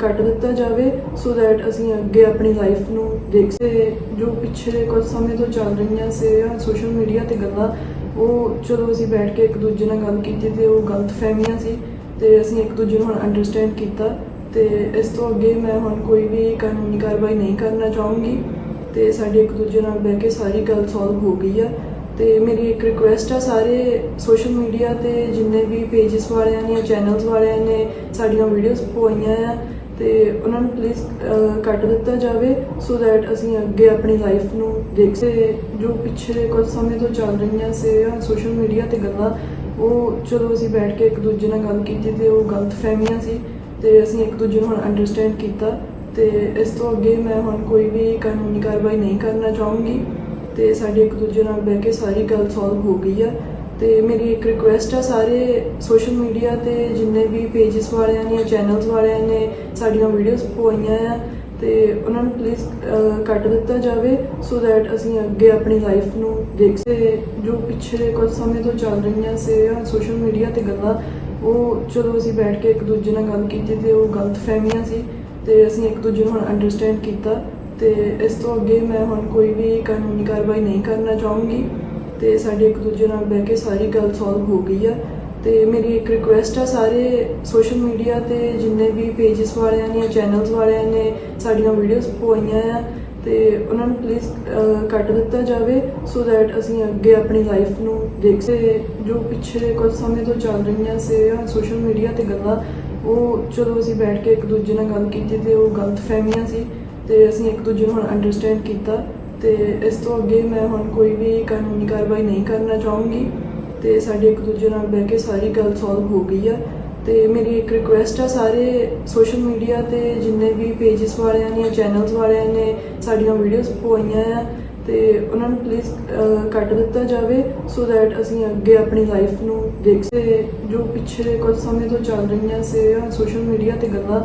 A: ਕੱਟ ਦਿੱਤਾ ਜਾਵੇ ਸੋ ਦੈਟ ਅਸੀਂ ਅੱਗੇ ਆਪਣੀ ਲਾਈਫ ਨੂੰ ਦੇਖ ਸੇ ਜੋ ਪਿਛਲੇ ਕੁਝ ਸਮੇਂ ਤੋਂ ਚੱਲ ਰਹੀਆਂ ਸੀ ਸੋਸ਼ਲ ਮੀਡੀਆ ਤੇ ਗੱਲਾਂ ਉਹ ਚਲੋ ਅਸੀਂ ਬੈਠ ਕੇ ਇੱਕ ਦੂਜੇ ਨਾਲ ਗੱਲ ਕੀਤੀ ਤੇ ਉਹ ਗਲਤ ਫਹਿਮੀਆਂ ਸੀ ਤੇ ਅਸੀਂ ਇੱਕ ਦੂਜੇ ਨੂੰ ਹੁਣ ਅੰਡਰਸਟੈਂਡ ਕੀਤਾ ਤੇ ਇਸ ਤੋਂ ਅੱਗੇ ਮੈਂ ਹੁਣ ਕੋਈ ਵੀ ਕਾਨੂੰਨੀ ਕਾਰਵਾਈ ਨਹੀਂ ਕਰਨਾ ਚਾਹੂੰਗੀ ਤੇ ਸਾਡੀ ਇੱਕ ਦੂਜੇ ਨਾਲ ਬਹਿ ਕੇ ਸਾਰੀ ਗੱਲ ਸੋਲਵ ਹੋ ਗਈ ਆ ਤੇ ਮੇਰੀ ਇੱਕ ਰਿਕੁਐਸਟ ਆ ਸਾਰੇ ਸੋਸ਼ਲ ਮੀਡੀਆ ਤੇ ਜਿੰਨੇ ਵੀ ਪੇजेस ਵਾਲਿਆਂ ਨੇ ਚੈਨਲਸ ਵਾਲਿਆਂ ਨੇ ਸਾਡੀਆਂ ਵੀਡੀਓਜ਼ ਪਵਾਈਆਂ ਆ ਤੇ ਉਹਨਾਂ ਨੂੰ ਪਲੀਜ਼ ਕੱਟ ਦਿੱਤਾ ਜਾਵੇ ਸੋ ਦੈਟ ਅਸੀਂ ਅੱਗੇ ਆਪਣੀ ਲਾਈਫ ਨੂੰ ਦੇਖ ਸੇ ਜੋ ਪਿਛਲੇ ਕੁਝ ਸਮੇਂ ਤੋਂ ਚੱਲ ਰਹੀਆਂ ਸੀ ਸੋਸ਼ਲ ਮੀਡੀਆ ਤੇ ਗੱਲਾਂ, ਉਹ ਚਲੋ ਅਸੀਂ ਬੈਠ ਕੇ ਇੱਕ ਦੂਜੇ ਨਾਲ ਗੱਲ ਕੀਤੀ ਤੇ ਉਹ ਗਲਤ ਫਹਿਮੀਆਂ ਸੀ ਤੇ ਅਸੀਂ ਇੱਕ ਦੂਜੇ ਨੂੰ ਹੁਣ ਅੰਡਰਸਟੈਂਡ ਕੀਤਾ ਤੇ ਇਸ ਤੋਂ ਅੱਗੇ ਮੈਂ ਹੁਣ ਕੋਈ ਵੀ ਕਾਨੂੰਨੀ ਕਾਰਵਾਈ ਨਹੀਂ ਕਰਨਾ ਚਾਹੂੰਗੀ ਤੇ ਸਾਡੇ ਇੱਕ ਦੂਜੇ ਨਾਲ ਬਹਿ ਕੇ ਸਾਰੀ ਗੱਲ ਸੋਲਵ ਹੋ ਗਈ ਆ। ਤੇ ਮੇਰੀ ਇੱਕ ਰਿਕੁਐਸਟ ਆ, ਸਾਰੇ ਸੋਸ਼ਲ ਮੀਡੀਆ ਤੇ ਜਿੰਨੇ ਵੀ ਪੇजेस ਵਾਲਿਆਂ ਨੇ ਚੈਨਲਸ ਵਾਲਿਆਂ ਨੇ ਸਾਡੀਆਂ ਵੀਡੀਓਜ਼ ਪਵਾਈਆਂ ਆ, ਤੇ ਉਹਨਾਂ ਨੂੰ ਪਲੀਜ਼ ਕੱਟ ਦਿੱਤਾ ਜਾਵੇ ਸੋ ਦੈਟ ਅਸੀਂ ਅੱਗੇ ਆਪਣੀ ਲਾਈਫ ਨੂੰ ਦੇਖ ਸੇ ਜੋ ਪਿਛਲੇ ਕੁਝ ਸਮੇਂ ਤੋਂ ਚੱਲ ਰਹੀਆਂ ਸੀ ਸੋਸ਼ਲ ਮੀਡੀਆ ਤੇ ਗੱਲਾਂ, ਉਹ ਚਲੋ ਅਸੀਂ ਬੈਠ ਕੇ ਇੱਕ ਦੂਜੇ ਨਾਲ ਗੱਲ ਕੀਤੀ ਤੇ ਉਹ ਗਲਤ ਫਹਿਮੀਆਂ ਸੀ ਤੇ ਅਸੀਂ ਇੱਕ ਦੂਜੇ ਨੂੰ ਹੁਣ ਅੰਡਰਸਟੈਂਡ ਕੀਤਾ ਤੇ ਇਸ ਤੋਂ ਅੱਗੇ ਮੈਂ ਹੁਣ ਕੋਈ ਵੀ ਕਾਨੂੰਨੀ ਕਾਰਵਾਈ ਨਹੀਂ ਕਰਨਾ ਚਾਹੂੰਗੀ। ਤੇ ਸਾਡੇ ਇੱਕ ਦੂਜੇ ਨਾਲ ਬਹਿ ਕੇ ਸਾਰੀ ਗੱਲ ਸੋਲਵ ਹੋ ਗਈ ਆ। ਤੇ ਮੇਰੀ ਇੱਕ ਰਿਕੁਐਸਟ ਆ ਸਾਰੇ ਸੋਸ਼ਲ ਮੀਡੀਆ ਤੇ ਜਿੰਨੇ ਵੀ ਪੇजेस ਵਾਲਿਆਂ ਨੇ ਚੈਨਲਸ ਵਾਲਿਆਂ ਨੇ ਸਾਡੀਆਂ ਵੀਡੀਓਜ਼ ਪਵਾਈਆਂ ਆ, ਤੇ ਉਹਨਾਂ ਨੂੰ ਪਲੀਜ਼ ਕੱਟ ਦਿੱਤਾ ਜਾਵੇ ਸੋ ਦੈਟ ਅਸੀਂ ਅੱਗੇ ਆਪਣੀ ਲਾਈਫ ਨੂੰ ਦੇਖ ਸੇ ਜੋ ਪਿਛਲੇ ਕੁਝ ਸਮੇਂ ਤੋਂ ਚੱਲ ਰਹੀਆਂ ਸੀ ਸੋਸ਼ਲ ਮੀਡੀਆ ਤੇ ਗੱਲਾਂ, ਉਹ ਚਲੋ ਅਸੀਂ ਬੈਠ ਕੇ ਇੱਕ ਦੂਜੇ ਨਾਲ ਗੱਲ ਕੀਤੀ ਤੇ ਉਹ ਗਲਤ ਫਹਿਮੀਆਂ ਸੀ ਤੇ ਅਸੀਂ ਇੱਕ ਦੂਜੇ ਨੂੰ ਹੁਣ ਅੰਡਰਸਟੈਂਡ ਕੀਤਾ। ਤੇ ਇਸ ਤੋਂ ਅੱਗੇ ਮੈਂ ਹੁਣ ਕੋਈ ਵੀ ਕਾਨੂੰਨੀ ਕਾਰਵਾਈ ਨਹੀਂ ਕਰਨਾ ਚਾਹੂੰਗੀ ਤੇ ਸਾਡੇ ਇੱਕ ਦੂਜੇ ਨਾਲ ਬਹਿ ਕੇ ਸਾਰੀ ਗੱਲ ਸੋਲਵ ਹੋ ਗਈ ਆ। ਤੇ ਮੇਰੀ ਇੱਕ ਰਿਕੁਐਸਟ ਆ ਸਾਰੇ ਸੋਸ਼ਲ ਮੀਡੀਆ ਤੇ ਜਿੰਨੇ ਵੀ ਪੇजेस ਵਾਲਿਆਂ ਨੇ ਚੈਨਲਸ ਵਾਲਿਆਂ ਨੇ ਸਾਡੀਆਂ ਵੀਡੀਓਜ਼ ਪਵਾਈਆਂ ਆ ਤੇ ਉਹਨਾਂ ਨੂੰ ਪਲੀਜ਼ ਕੱਟ ਦਿੱਤਾ ਜਾਵੇ ਸੋ ਦੈਟ ਅਸੀਂ ਅੱਗੇ ਆਪਣੀ ਲਾਈਫ ਨੂੰ ਦੇਖ ਸੇ ਜੋ ਪਿੱਛੇ ਕੁਝ ਸਮੇਂ ਤੋਂ ਚੱਲ ਰਹੀਆਂ ਸੀ ਸੋਸ਼ਲ ਮੀਡੀਆ ਤੇ ਗੱਲਾਂ,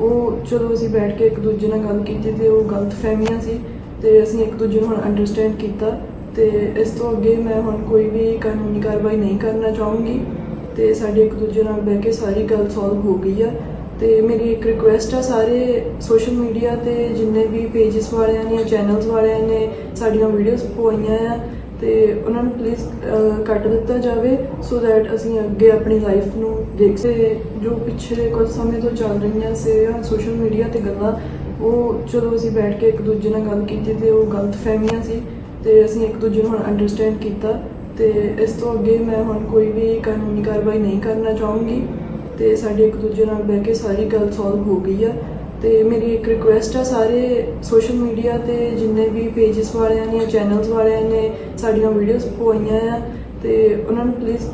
A: ਉਹ ਚਲੋ ਅਸੀਂ ਬੈਠ ਕੇ ਇੱਕ ਦੂਜੇ ਨਾਲ ਗੱਲ ਕੀਤੀ ਤੇ ਉਹ ਗਲਤ ਫਹਿਮੀਆਂ ਸੀ। ਤੇ ਅਸੀਂ ਇੱਕ ਦੂਜੇ ਨੂੰ ਹੁਣ ਅੰਡਰਸਟੈਂਡ ਕੀਤਾ ਤੇ ਇਸ ਤੋਂ ਅੱਗੇ ਮੈਂ ਹੁਣ ਕੋਈ ਵੀ ਕਾਨੂੰਨੀ ਕਾਰਵਾਈ ਨਹੀਂ ਕਰਨਾ ਚਾਹੂੰਗੀ ਤੇ ਸਾਡੇ ਇੱਕ ਦੂਜੇ ਨਾਲ ਬਹਿ ਕੇ ਸਾਰੀ ਗੱਲ ਸੋਲਵ ਹੋ ਗਈ ਆ। ਤੇ ਮੇਰੀ ਇੱਕ ਰਿਕੁਐਸਟ ਆ ਸਾਰੇ ਸੋਸ਼ਲ ਮੀਡੀਆ ਤੇ ਜਿੰਨੇ ਵੀ ਪੇजेस ਵਾਲਿਆਂ ਨੇ ਚੈਨਲਸ ਵਾਲਿਆਂ ਨੇ ਸਾਡੀਆਂ ਵੀਡੀਓਜ਼ ਪਵਾਈਆਂ ਆ ਤੇ ਉਹਨਾਂ ਨੂੰ ਪਲੀਜ਼ ਕੱਟ ਦਿੱਤਾ ਜਾਵੇ ਸੋ ਦੈਟ ਅਸੀਂ ਅੱਗੇ ਆਪਣੀ ਲਾਈਫ ਨੂੰ ਦੇਖ ਸਕੇ ਜੋ ਪਿਛਲੇ ਕੁਝ ਸਮੇਂ ਤੋਂ ਚੱਲ ਰਹੀਆਂ ਸੀ ਸੋਸ਼ਲ ਮੀਡੀਆ ਤੇ ਗੱਲਾਂ ਉਹ ਚਲੋ ਅਸੀਂ ਬੈਠ ਕੇ ਇੱਕ ਦੂਜੇ ਨਾਲ ਗੱਲ ਕੀਤੀ ਤੇ ਉਹ ਗਲਤ ਫਹਿਮੀਆਂ ਸੀ ਤੇ ਅਸੀਂ ਇੱਕ ਦੂਜੇ ਨੂੰ ਹੁਣ ਅੰਡਰਸਟੈਂਡ ਕੀਤਾ ਤੇ ਇਸ ਤੋਂ ਅੱਗੇ ਮੈਂ ਹੁਣ ਕੋਈ ਵੀ ਕਾਨੂੰਨੀ ਕਾਰਵਾਈ ਨਹੀਂ ਕਰਨਾ ਚਾਹੂੰਗੀ ਤੇ ਸਾਡੀ ਇੱਕ ਦੂਜੇ ਨਾਲ ਬਹਿ ਕੇ ਸਾਰੀ ਗੱਲ ਸੋਲਵ ਹੋ ਗਈ ਆ ਤੇ ਮੇਰੀ ਇੱਕ ਰਿਕੁਐਸਟ ਆ ਸਾਰੇ ਸੋਸ਼ਲ ਮੀਡੀਆ ਤੇ ਜਿੰਨੇ ਵੀ ਪੇजेस ਵਾਲਿਆਂ ਨੇ ਚੈਨਲਸ ਵਾਲਿਆਂ ਨੇ ਸਾਡੀਆਂ ਵੀਡੀਓਜ਼ ਪਵਾਈਆਂ ਆ ਤੇ ਉਹਨਾਂ ਨੂੰ ਪਲੀਜ਼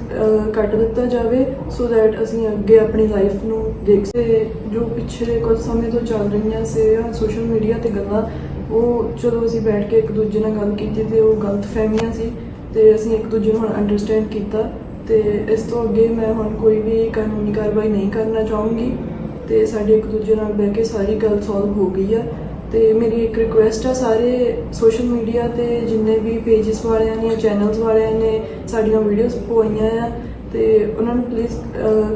A: ਕੱਟ ਦਿੱਤਾ ਜਾਵੇ ਸੋ ਦੈਟ ਅਸੀਂ ਅੱਗੇ ਆਪਣੀ ਲਾਈਫ ਨੂੰ ਦੇਖ ਸੇ ਜੋ ਪਿਛਲੇ ਕੁਝ ਸਮੇਂ ਤੋਂ ਚੱਲ ਰਹੀਆਂ ਸੀ ਸੋਸ਼ਲ ਮੀਡੀਆ ਤੇ ਗੱਲਾਂ, ਉਹ ਚਲੋ ਅਸੀਂ ਬੈਠ ਕੇ ਇੱਕ ਦੂਜੇ ਨਾਲ ਗੱਲ ਕੀਤੀ ਤੇ ਉਹ ਗਲਤ ਫਹਿਮੀਆਂ ਸੀ ਤੇ ਅਸੀਂ ਇੱਕ ਦੂਜੇ ਨੂੰ ਹੁਣ ਅੰਡਰਸਟੈਂਡ ਕੀਤਾ ਤੇ ਇਸ ਤੋਂ ਅੱਗੇ ਮੈਂ ਹੁਣ ਕੋਈ ਵੀ ਕਾਨੂੰਨੀ ਕਾਰਵਾਈ ਨਹੀਂ ਕਰਨਾ ਚਾਹੂੰਗੀ ਤੇ ਸਾਡੀ ਇੱਕ ਦੂਜੇ ਨਾਲ ਬਹਿ ਕੇ ਸਾਰੀ ਗੱਲ ਸੋਲਵ ਹੋ ਗਈ ਆ। ਤੇ ਮੇਰੀ ਇੱਕ ਰਿਕੁਐਸਟ ਆ, ਸਾਰੇ ਸੋਸ਼ਲ ਮੀਡੀਆ ਤੇ ਜਿੰਨੇ ਵੀ ਪੇजेस ਵਾਲਿਆਂ ਨੇ ਚੈਨਲਸ ਵਾਲਿਆਂ ਨੇ ਸਾਡੀਆਂ ਵੀਡੀਓਜ਼ ਪਵਾਈਆਂ ਆ ਤੇ ਉਹਨਾਂ ਨੂੰ ਪਲੀਜ਼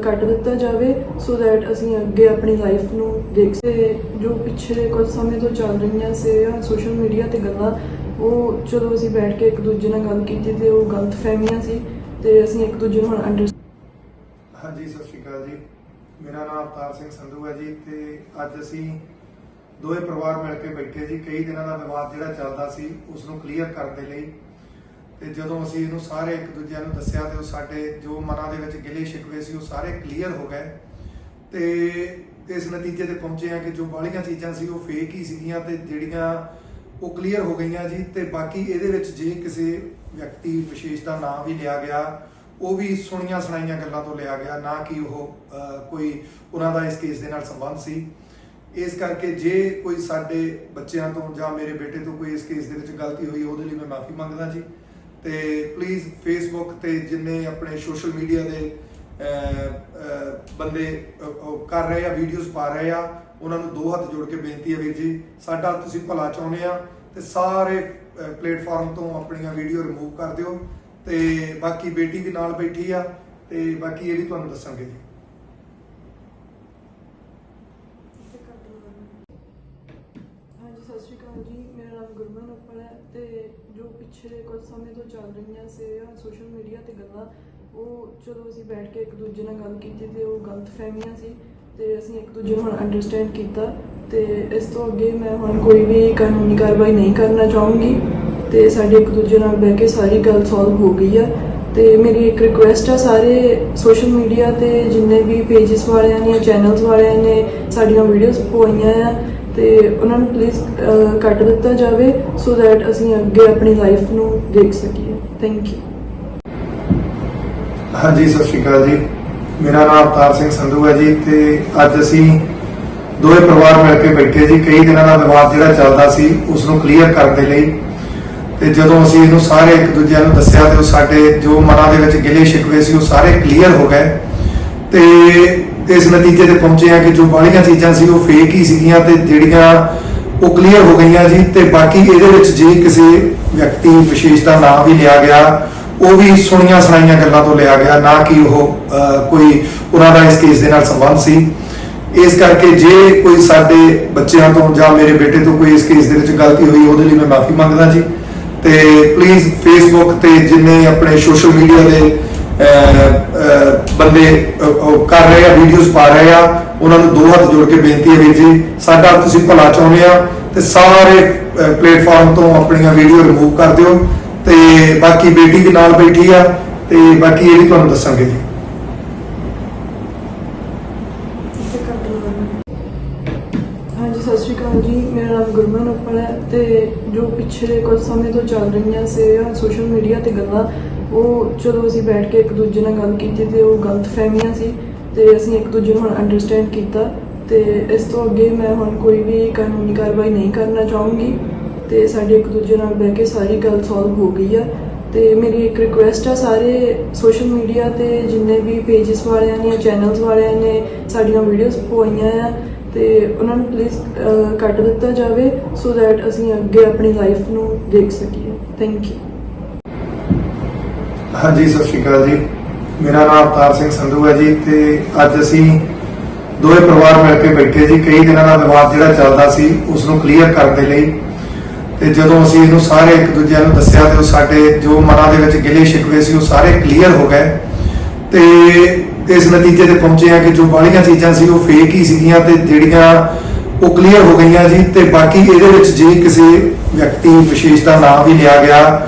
A: ਕੱਟ ਦਿੱਤਾ ਜਾਵੇ ਸੋ ਦੈਟ ਅਸੀਂ ਅੱਗੇ ਆਪਣੀ ਲਾਈਫ ਨੂੰ ਦੇਖ ਸੇ ਜੋ ਪਿਛਲੇ ਕੁਝ ਸਮੇਂ ਤੋਂ ਚੱਲ ਰਹੀਆਂ ਸੀ ਸੋਸ਼ਲ ਮੀਡੀਆ ਤੇ ਗੱਲਾਂ, ਉਹ ਚਲੋ ਅਸੀਂ ਬੈਠ ਕੇ ਇੱਕ ਦੂਜੇ ਨਾਲ ਗੱਲ ਕੀਤੀ ਤੇ ਉਹ ਗਲਤ ਫਹਿਮੀਆਂ ਸੀ ਤੇ ਅਸੀਂ ਇੱਕ ਦੂਜੇ ਨੂੰ ਹੁਣ ਅੰਡਰ
B: ਹਾਂਜੀ, ਸਤਿ ਸ਼੍ਰੀ ਅਕਾਲ ਜੀ। ਮੇਰਾ ਨਾਮ ਅਵਤਾਰ ਸਿੰਘ ਸੰਧੂ ਹੈ ਜੀ ਤੇ ਅੱਜ ਅਸੀਂ ਦੋਵੇਂ ਪਰਿਵਾਰ ਮਿਲ ਕੇ ਬੈਠੇ ਜੀ ਕਈ ਦਿਨਾਂ ਦਾ ਵਿਵਾਦ ਜਿਹੜਾ ਚੱਲਦਾ ਸੀ ਉਸ ਨੂੰ ਕਲੀਅਰ ਕਰਨ ਦੇ ਲਈ। ਤੇ ਜਦੋਂ ਅਸੀਂ ਇਹਨੂੰ ਸਾਰੇ ਇੱਕ ਦੂਜਿਆਂ ਨੂੰ ਦੱਸਿਆ ਤੇ ਉਹ ਸਾਡੇ ਜੋ ਮਨਾਂ ਦੇ ਵਿੱਚ ਗਿਲੇ ਸ਼ਿਕਵੇ ਸੀ, ਉਹ ਸਾਰੇ ਕਲੀਅਰ ਹੋ ਗਏ। ਤੇ ਇਸ ਨਤੀਜੇ ਤੇ ਪਹੁੰਚੇ ਆ ਕਿ ਜੋ ਬਾਹਲੀਆਂ ਚੀਜ਼ਾਂ ਸੀ, ਉਹ ਫੇਕ ਹੀ ਸੀਗੀਆਂ ਤੇ ਜਿਹੜੀਆਂ ਉਹ ਕਲੀਅਰ ਹੋ ਗਈਆਂ ਜੀ। ਤੇ ਬਾਕੀ ਇਹਦੇ ਵਿੱਚ ਜੇ ਕਿਸੇ ਵਿਅਕਤੀ ਵਿਸ਼ੇਸ਼ ਦਾ ਨਾਮ ਵੀ ਲਿਆ ਗਿਆ, ਉਹ ਵੀ ਸੁਣੀਆਂ ਸੁਣਾਈਆਂ ਗੱਲਾਂ ਤੋਂ ਲਿਆ ਗਿਆ, ਨਾ ਕਿ ਉਹ ਕੋਈ ਉਹਨਾਂ ਦਾ ਇਸ ਕੇਸ ਦੇ ਨਾਲ ਸੰਬੰਧ ਸੀ। ਇਸ ਕਰਕੇ ਜੇ ਕੋਈ ਸਾਡੇ ਬੱਚਿਆਂ ਤੋਂ ਜਾਂ ਮੇਰੇ ਬੇਟੇ ਤੋਂ ਕੋਈ ਇਸ ਕੇਸ ਦੇ ਵਿੱਚ ਗਲਤੀ ਹੋਈ, ਉਹਦੇ ਲਈ ਮੈਂ ਮਾਫੀ ਮੰਗਦਾ ਜੀ। ਤੇ ਪਲੀਜ਼ ਫੇਸਬੁੱਕ ਤੇ ਜਿੰਨੇ ਆਪਣੇ ਸੋਸ਼ਲ ਮੀਡੀਆ ਦੇ ਬੰਦੇ ਕਰ ਰਹੇ ਆ ਵੀਡੀਓਜ਼ ਪਾ ਰਹੇ ਆ, ਉਹਨਾਂ ਨੂੰ ਦੋ ਹੱਥ ਜੋੜ ਕੇ ਬੇਨਤੀ ਹੈ ਵੀਰ ਜੀ, ਸਾਡਾ ਤੁਸੀਂ ਭਲਾ ਚਾਹੁੰਦੇ ਆ ਤੇ ਸਾਰੇ ਪਲੇਟਫਾਰਮ ਤੋਂ ਆਪਣੀਆਂ ਵੀਡੀਓ ਰਿਮੂਵ ਕਰ ਦਿਓ। ਤੇ ਬਾਕੀ ਬੇਟੀ ਵੀ ਨਾਲ ਬੈਠੀ ਆ, ਤੇ ਬਾਕੀ ਇਹ ਵੀ ਤੁਹਾਨੂੰ ਦੱਸਾਂਗੇ ਜੀ
A: ਹਾਂਜੀ ਸਤਿ ਸ਼੍ਰੀ ਅਕਾਲ ਜੀ ਮੇਰਾ ਨਾਮ ਗੁਰਮਨ ਉੱਪਲ ਹੈ ਤੇ ਜੋ ਪਿਛਲੇ ਕੁਝ ਸਮੇਂ ਤੋਂ ਚੱਲ ਰਹੀਆਂ ਸੀ ਸੋਸ਼ਲ ਮੀਡੀਆ ਤੇ ਗੱਲਾਂ, ਉਹ ਚਲੋ ਅਸੀਂ ਬੈਠ ਕੇ ਇੱਕ ਦੂਜੇ ਨਾਲ ਗੱਲ ਕੀਤੀ ਤੇ ਉਹ ਗਲਤ ਫਹਿਮੀਆਂ ਸੀ ਤੇ ਅਸੀਂ ਇੱਕ ਦੂਜੇ ਨੂੰ ਹੁਣ ਅੰਡਰਸਟੈਂਡ ਕੀਤਾ ਤੇ ਇਸ ਤੋਂ ਅੱਗੇ ਮੈਂ ਹੁਣ ਕੋਈ ਵੀ ਕਾਨੂੰਨੀ ਕਾਰਵਾਈ ਨਹੀਂ ਕਰਨਾ ਚਾਹੂੰਗੀ ਤੇ ਸਾਡੇ ਇੱਕ ਦੂਜੇ ਨਾਲ ਬਹਿ ਕੇ ਸਾਰੀ ਗੱਲ ਸੋਲਵ ਹੋ ਗਈ ਆ ਤੇ ਮੇਰੀ ਇੱਕ ਰਿਕੁਐਸਟ ਆ ਸਾਰੇ ਸੋਸ਼ਲ ਮੀਡੀਆ ਤੇ ਜਿੰਨੇ ਵੀ ਪੇजेस ਵਾਲਿਆਂ ਨੇ ਚੈਨਲਸ ਵਾਲਿਆਂ ਨੇ ਸਾਡੀਆਂ ਵੀਡੀਓਜ਼ ਪਵਾਈਆਂ ਆ ਤੇ ਉਹਨਾਂ ਨੂੰ ਪਲੀਜ਼ ਕੱਟ ਦਿੱਤਾ ਜਾਵੇ ਸੋ ਦੈਟ ਅਸੀਂ ਅੱਗੇ ਆਪਣੀ ਲਾਈਫ ਨੂੰ ਦੇਖ ਸਕੀਏ। ਥੈਂਕ ਯੂ
B: ਹਾਂਜੀ, ਸਤਿ ਸ਼੍ਰੀ ਅਕਾਲ ਜੀ। ਮੇਰਾ ਨਾਮ ਅਵਤਾਰ ਸਿੰਘ ਸੰਧੂ ਹੈ ਜੀ ਤੇ ਅੱਜ ਅਸੀਂ ਦੋਵੇਂ ਪਰਿਵਾਰ ਮਿਲ ਕੇ ਬੈਠੇ ਜੀ। ਕਈ ਦਿਨਾਂ ਦਾ ਵਿਵਾਦ ਜਿਹੜਾ ਚੱਲਦਾ ਸੀ ਉਸ ਨੂੰ ਕਲੀਅਰ ਕਰਨ ਦੇ ਲਈ। ਤੇ ਜਦੋਂ ਅਸੀਂ ਇਹਨੂੰ ਸਾਰੇ ਇੱਕ ਦੂਜੇ ਨੂੰ ਦੱਸਿਆ ਤੇ ਉਹ ਸਾਡੇ ਜੋ ਮਨਾਂ ਦੇ ਵਿੱਚ ਗਿਲੇ ਸ਼ਿਕਵੇ ਸੀ, ਉਹ ਸਾਰੇ ਕਲੀਅਰ ਹੋ ਗਏ। ਤੇ ਇਸ ਨਤੀਜੇ ਤੇ ਪਹੁੰਚੇ ਆ ਕਿ ਜੋ ਬਾਹਲੀਆਂ ਚੀਜ਼ਾਂ ਸੀ ਉਹ ਫੇਕ ਹੀ ਸੀਗੀਆਂ ਤੇ ਜਿਹੜੀਆਂ ਉਹ ਕਲੀਅਰ ਹੋ ਗਈਆਂ ਜੀ ਤੇ ਬਾਕੀ ਇਹਦੇ ਵਿੱਚ ਜੇ ਕਿਸੇ ਵਿਅਕਤੀ ਵਿਸ਼ੇਸ਼ ਦਾ ਨਾਮ ਵੀ ਲਿਆ ਗਿਆ, ਉਹ ਵੀ ਸੁਣੀਆਂ ਸੁਣਾਈਆਂ ਗੱਲਾਂ ਤੋਂ ਲਿਆ ਗਿਆ, ਨਾ ਕਿ ਉਹ ਕੋਈ ਉਹਨਾਂ ਦਾ ਇਸ ਕੇਸ ਦੇ ਨਾਲ ਸੰਬੰਧ ਸੀ। ਇਸ ਕਰਕੇ ਜੇ ਕੋਈ ਸਾਡੇ ਬੱਚਿਆਂ ਤੋਂ ਜਾਂ ਮੇਰੇ ਬੇਟੇ ਤੋਂ ਕੋਈ ਇਸ ਕੇਸ ਦੇ ਵਿੱਚ ਗਲਤੀ ਹੋਈ, ਉਹਦੇ ਲਈ ਮੈਂ ਮਾਫੀ ਮੰਗਦਾ ਜੀ। ਤੇ ਪਲੀਜ਼ ਫੇਸਬੁੱਕ ਤੇ ਜਿੰਨੇ ਆਪਣੇ ਸੋਸ਼ਲ ਮੀਡੀਆ ਦੇ ਬੰਦੇ ਕਰ ਰਹੇ ਆ ਵੀਡੀਓਜ਼ ਪਾ ਰਹੇ ਆ। ਉਹਨਾਂ ਨੂੰ ਦੋ ਹੱਥ ਜੋੜ ਕੇ ਬੇਨਤੀ ਹੈ ਵੀਰ ਜੀ, ਸਾਡਾ ਤੁਸੀਂ ਭਲਾ ਚਾਹੁੰਦੇ ਆ ਤੇ ਸਾਰੇ ਪਲੇਟਫਾਰਮ ਤੋਂ ਆਪਣੀਆਂ ਵੀਡੀਓ ਰਿਮੂਵ ਕਰ ਦਿਓ। ਤੇ ਬਾਕੀ ਬੇਟੀ ਵੀ ਨਾਲ ਬੈਠੀ ਆ, ਤੇ ਬਾਕੀ ਇਹ ਵੀ ਤੁਹਾਨੂੰ ਦੱਸਾਂਗੇ ਜੀ।
A: ਹਾਂਜੀ, ਸਤਿ ਸ਼੍ਰੀ ਅਕਾਲ ਜੀ। ਮੇਰਾ ਨਾਮ ਗੁਰਮਨ ਉੱਪਲ ਹੈ ਤੇ ਜੋ ਪਿਛਲੇ ਕੁਝ ਸਮੇਂ ਤੋਂ ਚੱਲ ਰਹੀਆਂ ਸੀ ਸੋਸ਼ਲ ਮੀਡੀਆ ਤੇ ਗੱਲਾਂ ਉਹ ਚਲੋ ਅਸੀਂ ਬੈਠ ਕੇ ਇੱਕ ਦੂਜੇ ਨਾਲ ਗੱਲ ਕੀਤੀ ਤੇ ਉਹ ਗਲਤ ਫਹਿਮੀਆਂ ਸੀ ਤੇ ਅਸੀਂ ਇੱਕ ਦੂਜੇ ਨੂੰ ਹੁਣ ਅੰਡਰਸਟੈਂਡ ਕੀਤਾ ਤੇ ਇਸ ਤੋਂ ਅੱਗੇ ਮੈਂ ਹੁਣ ਕੋਈ ਵੀ ਕਾਨੂੰਨੀ ਕਾਰਵਾਈ ਨਹੀਂ ਕਰਨਾ ਚਾਹੂੰਗੀ ਤੇ ਸਾਡੇ ਇੱਕ ਦੂਜੇ ਨਾਲ ਬਹਿ ਕੇ ਸਾਰੀ ਗੱਲ ਸੋਲਵ ਹੋ ਗਈ ਆ ਤੇ ਮੇਰੀ ਇੱਕ ਰਿਕੁਐਸਟ ਆ ਸਾਰੇ ਸੋਸ਼ਲ ਮੀਡੀਆ ਤੇ ਜਿੰਨੇ ਵੀ ਪੇजेस ਵਾਲਿਆਂ ਨੇ ਚੈਨਲਸ ਵਾਲਿਆਂ ਨੇ ਸਾਡੀਆਂ ਵੀਡੀਓਜ਼ ਪਵਾਈਆਂ ਆ ਤੇ ਉਹਨਾਂ ਨੂੰ ਪਲੀਜ਼ ਕੱਟ ਦਿੱਤਾ ਜਾਵੇ ਸੋ ਦੈਟ ਅਸੀਂ ਅੱਗੇ ਆਪਣੀ ਲਾਈਫ ਨੂੰ ਦੇਖ ਸਕੀਏ। ਥੈਂਕ ਯੂ
B: ਹਾਂਜੀ, ਸਤਿ ਸ਼੍ਰੀ ਅਕਾਲ ਜੀ। ਮੇਰਾ ਨਾਮ ਅਵਤਾਰ ਸਿੰਘ ਸੰਧੂ ਹੈ ਜੀ ਤੇ ਅੱਜ ਅਸੀਂ ਦੋਵੇਂ ਪਰਿਵਾਰ ਮਿਲ ਕੇ ਬੈਠੇ ਜੀ। ਕਈ ਦਿਨਾਂ ਦਾ ਵਿਵਾਦ ਜਿਹੜਾ ਚੱਲਦਾ ਸੀ ਉਸ ਨੂੰ ਕਲੀਅਰ ਕਰਨ ਦੇ ਲਈ। ਤੇ ਜਦੋਂ ਅਸੀਂ ਇਹਨੂੰ ਸਾਰੇ ਇੱਕ ਦੂਜੇ ਨੂੰ ਦੱਸਿਆ ਤੇ ਉਹ ਸਾਡੇ ਜੋ ਮਨਾਂ ਦੇ ਵਿੱਚ ਗਿਲੇ ਸ਼ਿਕਵੇ ਸੀ, ਉਹ ਸਾਰੇ ਕਲੀਅਰ ਹੋ ਗਏ। ਤੇ ਇਸ ਨਤੀਜੇ ਤੇ ਪਹੁੰਚੇ ਆ ਕਿ ਜੋ ਬਾਹਲੀਆਂ ਚੀਜ਼ਾਂ ਸੀ, ਉਹ ਫੇਕ ਹੀ ਸੀਗੀਆਂ ਤੇ ਜਿਹੜੀਆਂ ਉਹ ਕਲੀਅਰ ਹੋ ਗਈਆਂ ਜੀ। ਤੇ ਬਾਕੀ ਇਹਦੇ ਵਿੱਚ ਜੇ ਕਿਸੇ ਵਿਅਕਤੀ ਵਿਸ਼ੇਸ਼ ਦਾ ਨਾਮ ਵੀ ਲਿਆ ਗਿਆ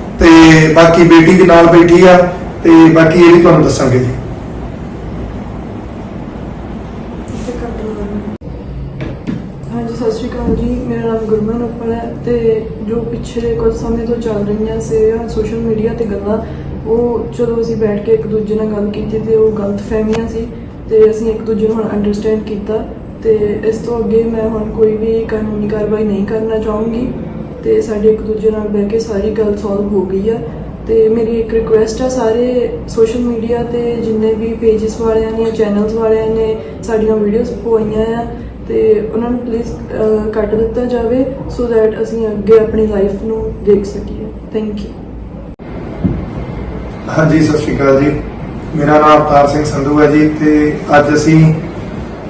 B: ਤੇ ਬਾਕੀ ਬੇਟੀ ਵੀ ਨਾਲ ਬੈਠੀ ਆ ਤੇ ਬਾਕੀ ਇਹ ਵੀ ਤੁਹਾਨੂੰ ਦੱਸਾਂਗੇ ਜੀ।
A: ਹਾਂਜੀ, ਸਤਿ ਸ਼੍ਰੀ ਅਕਾਲ ਜੀ। ਮੇਰਾ ਨਾਮ ਗੁਰਮਨ ਉੱਪਲ ਹੈ ਤੇ ਜੋ ਪਿਛਲੇ ਕੁਝ ਸਮੇਂ ਤੋਂ ਚੱਲ ਰਹੀਆਂ ਸੀ ਸੋਸ਼ਲ ਮੀਡੀਆ ਤੇ ਗੱਲਾਂ, ਉਹ ਚਲੋ ਅਸੀਂ ਬੈਠ ਕੇ ਇੱਕ ਦੂਜੇ ਨਾਲ ਗੱਲ ਕੀਤੀ ਤੇ ਉਹ ਗਲਤ ਫਹਿਮੀਆਂ ਸੀ ਤੇ ਅਸੀਂ ਇੱਕ ਦੂਜੇ ਨੂੰ ਹੁਣ ਅੰਡਰਸਟੈਂਡ ਕੀਤਾ ਤੇ ਇਸ ਤੋਂ ਅੱਗੇ ਮੈਂ ਹੁਣ ਕੋਈ ਵੀ ਕਾਨੂੰਨੀ ਕਾਰਵਾਈ ਨਹੀਂ ਕਰਨਾ ਚਾਹੂੰਗੀ। ਤੇ ਸਾਡੇ ਇੱਕ ਦੂਜੇ ਨਾਲ ਬਹਿ ਕੇ ਸਾਰੀ ਗੱਲ ਸੋਲਵ ਹੋ ਗਈ ਆ। ਤੇ ਮੇਰੀ ਇੱਕ ਰਿਕੁਐਸਟ ਆ, ਸਾਰੇ ਸੋਸ਼ਲ ਮੀਡੀਆ ਤੇ ਜਿੰਨੇ ਵੀ ਪੇजेस ਵਾਲਿਆਂ ਨੇ ਚੈਨਲਸ ਵਾਲਿਆਂ ਨੇ ਸਾਡੀਆਂ ਵੀਡੀਓਜ਼ ਪਾਈਆਂ ਆ, ਤੇ ਉਹਨਾਂ ਨੂੰ ਪਲੀਜ਼ ਕੱਟ ਦਿੱਤਾ ਜਾਵੇ ਸੋ ਥੈਟ ਅਸੀਂ ਅੱਗੇ ਆਪਣੀ ਲਾਈਫ ਨੂੰ ਦੇਖ ਸਕੀਏ। ਥੈਂਕ ਯੂ
B: ਹਾਂਜੀ, ਸਤਿ ਸ਼੍ਰੀ ਅਕਾਲ ਜੀ। ਮੇਰਾ ਨਾਮ ਅਵਤਾਰ ਸਿੰਘ ਸੰਧੂ ਹੈ ਜੀ ਤੇ ਅੱਜ ਅਸੀਂ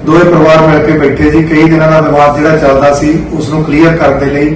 B: ਦੋਵੇਂ ਪਰਿਵਾਰ ਮਿਲ ਕੇ ਬੈਠੇ ਜੀ। ਕਈ ਦਿਨਾਂ ਦਾ ਵਿਵਾਦ ਜਿਹੜਾ ਚੱਲਦਾ ਸੀ ਉਸ ਨੂੰ ਕਲੀਅਰ ਕਰਨ ਦੇ ਲਈ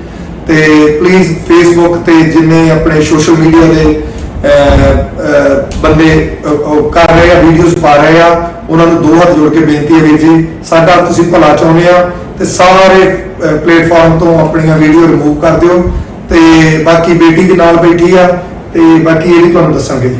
B: ਤੇ ਪਲੀਜ਼ ਫੇਸਬੁੱਕ ਤੇ ਜਿੰਨੇ ਆਪਣੇ ਸੋਸ਼ਲ ਮੀਡੀਆ ਦੇ ਬੰਦੇ ਕਰ ਰਹੇ ਆ ਵੀਡੀਓਜ਼ ਪਾ ਰਹੇ ਆ, ਉਹਨਾਂ ਨੂੰ ਦੋ ਹੱਥ ਜੋੜ ਕੇ ਬੇਨਤੀ ਹੈ ਵੀਰ ਜੀ, ਸਾਡਾ ਤੁਸੀਂ ਭਲਾ ਚਾਹੁੰਦੇ ਆ ਤੇ ਸਾਰੇ ਪਲੇਟਫਾਰਮ ਤੋਂ ਆਪਣੀਆਂ ਵੀਡੀਓ ਰਿਮੂਵ ਕਰ ਦਿਓ ਤੇ ਬਾਕੀ ਬੇਟੀ ਵੀ ਨਾਲ ਬੈਠੀ ਆ ਤੇ ਬਾਕੀ ਇਹ ਵੀ ਤੁਹਾਨੂੰ ਦੱਸਾਂਗੇ ਜੀ।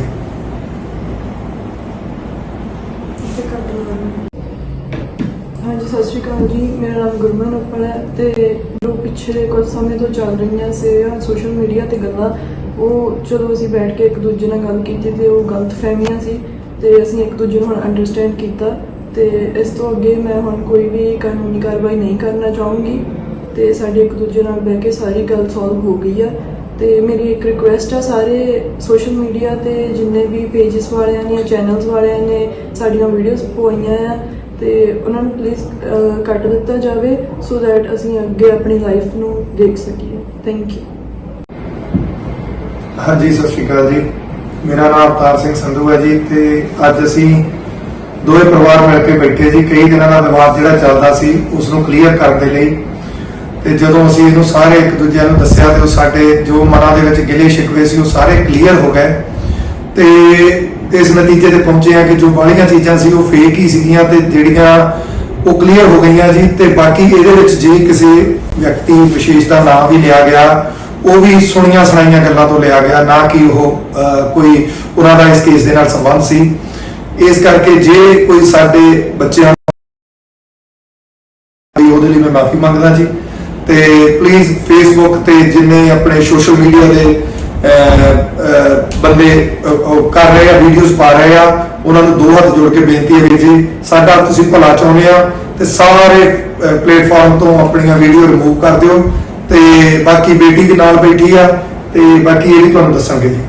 A: ਪਿਛਲੇ ਕੁਝ ਸਮੇਂ ਤੋਂ ਚੱਲ ਰਹੀਆਂ ਸੀ ਸੋਸ਼ਲ ਮੀਡੀਆ ਤੇ ਗੱਲਾਂ, ਉਹ ਚਲੋ ਅਸੀਂ ਬੈਠ ਕੇ ਇੱਕ ਦੂਜੇ ਨਾਲ ਗੱਲ ਕੀਤੀ ਤੇ ਉਹ ਗਲਤ ਫਹਿਮੀਆਂ ਸੀ ਤੇ ਅਸੀਂ ਇੱਕ ਦੂਜੇ ਨੂੰ ਹੁਣ ਅੰਡਰਸਟੈਂਡ ਕੀਤਾ ਤੇ ਇਸ ਤੋਂ ਅੱਗੇ ਮੈਂ ਹੁਣ ਕੋਈ ਵੀ ਕਾਨੂੰਨੀ ਕਾਰਵਾਈ ਨਹੀਂ ਕਰਨਾ ਚਾਹੂੰਗੀ ਤੇ ਸਾਡੇ ਇੱਕ ਦੂਜੇ ਨਾਲ ਬਹਿ ਕੇ ਸਾਰੀ ਗੱਲ ਸੋਲਵ ਹੋ ਗਈ ਆ। ਤੇ ਮੇਰੀ ਇੱਕ ਰਿਕੁਐਸਟ ਆ ਸਾਰੇ ਸੋਸ਼ਲ ਮੀਡੀਆ ਤੇ ਜਿੰਨੇ ਵੀ ਪੇजेस ਵਾਲਿਆਂ ਨੇ ਚੈਨਲਸ ਵਾਲਿਆਂ ਨੇ ਸਾਡੀਆਂ ਵੀਡੀਓਜ਼ ਪਵਾਈਆਂ ਆ ਤੇ ਉਹਨਾਂ ਨੂੰ ਪਲੀਜ਼ ਕੱਟ ਦਿੱਤਾ ਜਾਵੇ ਸੋ ਥੈਟ ਅਸੀਂ ਅੱਗੇ ਆਪਣੀ ਲਾਈਫ ਨੂੰ ਦੇਖ ਸਕੀਏ। ਥੈਂਕ ਯੂ
B: ਹਾਂਜੀ, ਸਤਿ ਸ਼੍ਰੀ ਅਕਾਲ ਜੀ। ਮੇਰਾ ਨਾਮ ਅਵਤਾਰ ਸਿੰਘ ਸੰਧੂ ਹੈ ਜੀ ਤੇ ਅੱਜ ਅਸੀਂ ਦੋਵੇਂ ਪਰਿਵਾਰ ਮਿਲ ਕੇ ਬੈਠੇ ਜੀ। ਕਈ ਦਿਨਾਂ ਦਾ ਵਿਵਾਦ ਜਿਹੜਾ ਚੱਲਦਾ ਸੀ ਉਸ ਨੂੰ ਕਲੀਅਰ ਕਰਨ ਦੇ ਲਈ। ਤੇ ਜਦੋਂ ਅਸੀਂ ਇਹਨੂੰ ਸਾਰੇ ਇੱਕ ਦੂਜੇ ਨੂੰ ਦੱਸਿਆ ਤੇ ਉਹ ਸਾਡੇ ਜੋ ਮਨਾਂ ਦੇ ਵਿੱਚ ਗਿਲੇ ਸ਼ਿਕਵੇ ਸੀ, ਉਹ ਸਾਰੇ ਕਲੀਅਰ ਹੋ ਗਏ। ਤੇ ਇਸ ਨਤੀਜੇ ਤੇ ਪਹੁੰਚੇ ਆ ਕਿ ਜੋ ਬਾਹਲੀਆਂ ਚੀਜ਼ਾਂ ਸੀ ਉਹ ਫੇਕ ਹੀ ਸੀਗੀਆਂ ਤੇ ਜਿਹੜੀਆਂ ਉਹ ਕਲੀਅਰ ਹੋ ਗਈਆਂ ਜੀ ਤੇ ਬਾਕੀ ਇਹਦੇ ਵਿੱਚ ਜੇ ਕਿਸੇ ਵਿਅਕਤੀ ਵਿਸ਼ੇਸ਼ ਦਾ ਨਾਮ ਵੀ ਲਿਆ ਗਿਆ, ਉਹ ਵੀ ਸੁਣੀਆਂ ਸੁਣਾਈਆਂ ਗੱਲਾਂ ਤੋਂ ਲਿਆ ਗਿਆ, ਨਾ ਕਿ ਉਹ ਕੋਈ ਉਹਨਾਂ ਦਾ ਇਸ ਕੇਸ ਦੇ ਨਾਲ ਸੰਬੰਧ ਸੀ। ਇਸ ਕਰਕੇ ਜੇ ਕੋਈ ਸਾਡੇ ਬੱਚਿਆਂ ਲਈ ਉਹਦੇ ਲਈ ਮੈਂ ਮਾਫੀ ਮੰਗਦਾ ਜੀ ਤੇ ਪਲੀਜ਼ ਫੇਸਬੁੱਕ ਤੇ ਜਿੰਨੇ ਆਪਣੇ ਸੋਸ਼ਲ ਮੀਡੀਆ ਦੇ ਬੰਦੇ ਕਰ ਰਹੇ ਆ ਵੀਡੀਓਜ਼ ਪਾ ਰਹੇ ਆ। ਉਹਨਾਂ ਨੂੰ ਦੋ ਹੱਥ ਜੋੜ ਕੇ ਬੇਨਤੀ ਹੈ ਵੀਰ ਜੀ, ਸਾਡਾ ਤੁਸੀਂ ਭਲਾ ਚਾਹੁੰਦੇ ਆ ਤੇ ਸਾਰੇ ਪਲੇਟਫਾਰਮ ਤੋਂ ਆਪਣੀਆਂ ਵੀਡੀਓ ਰਿਮੂਵ ਕਰ ਦਿਓ ਤੇ ਬਾਕੀ ਬੇਟੀ ਵੀ ਨਾਲ ਬੈਠੀ ਆ ਤੇ ਬਾਕੀ ਇਹ ਵੀ ਤੁਹਾਨੂੰ ਦੱਸਾਂਗੇ ਜੀ।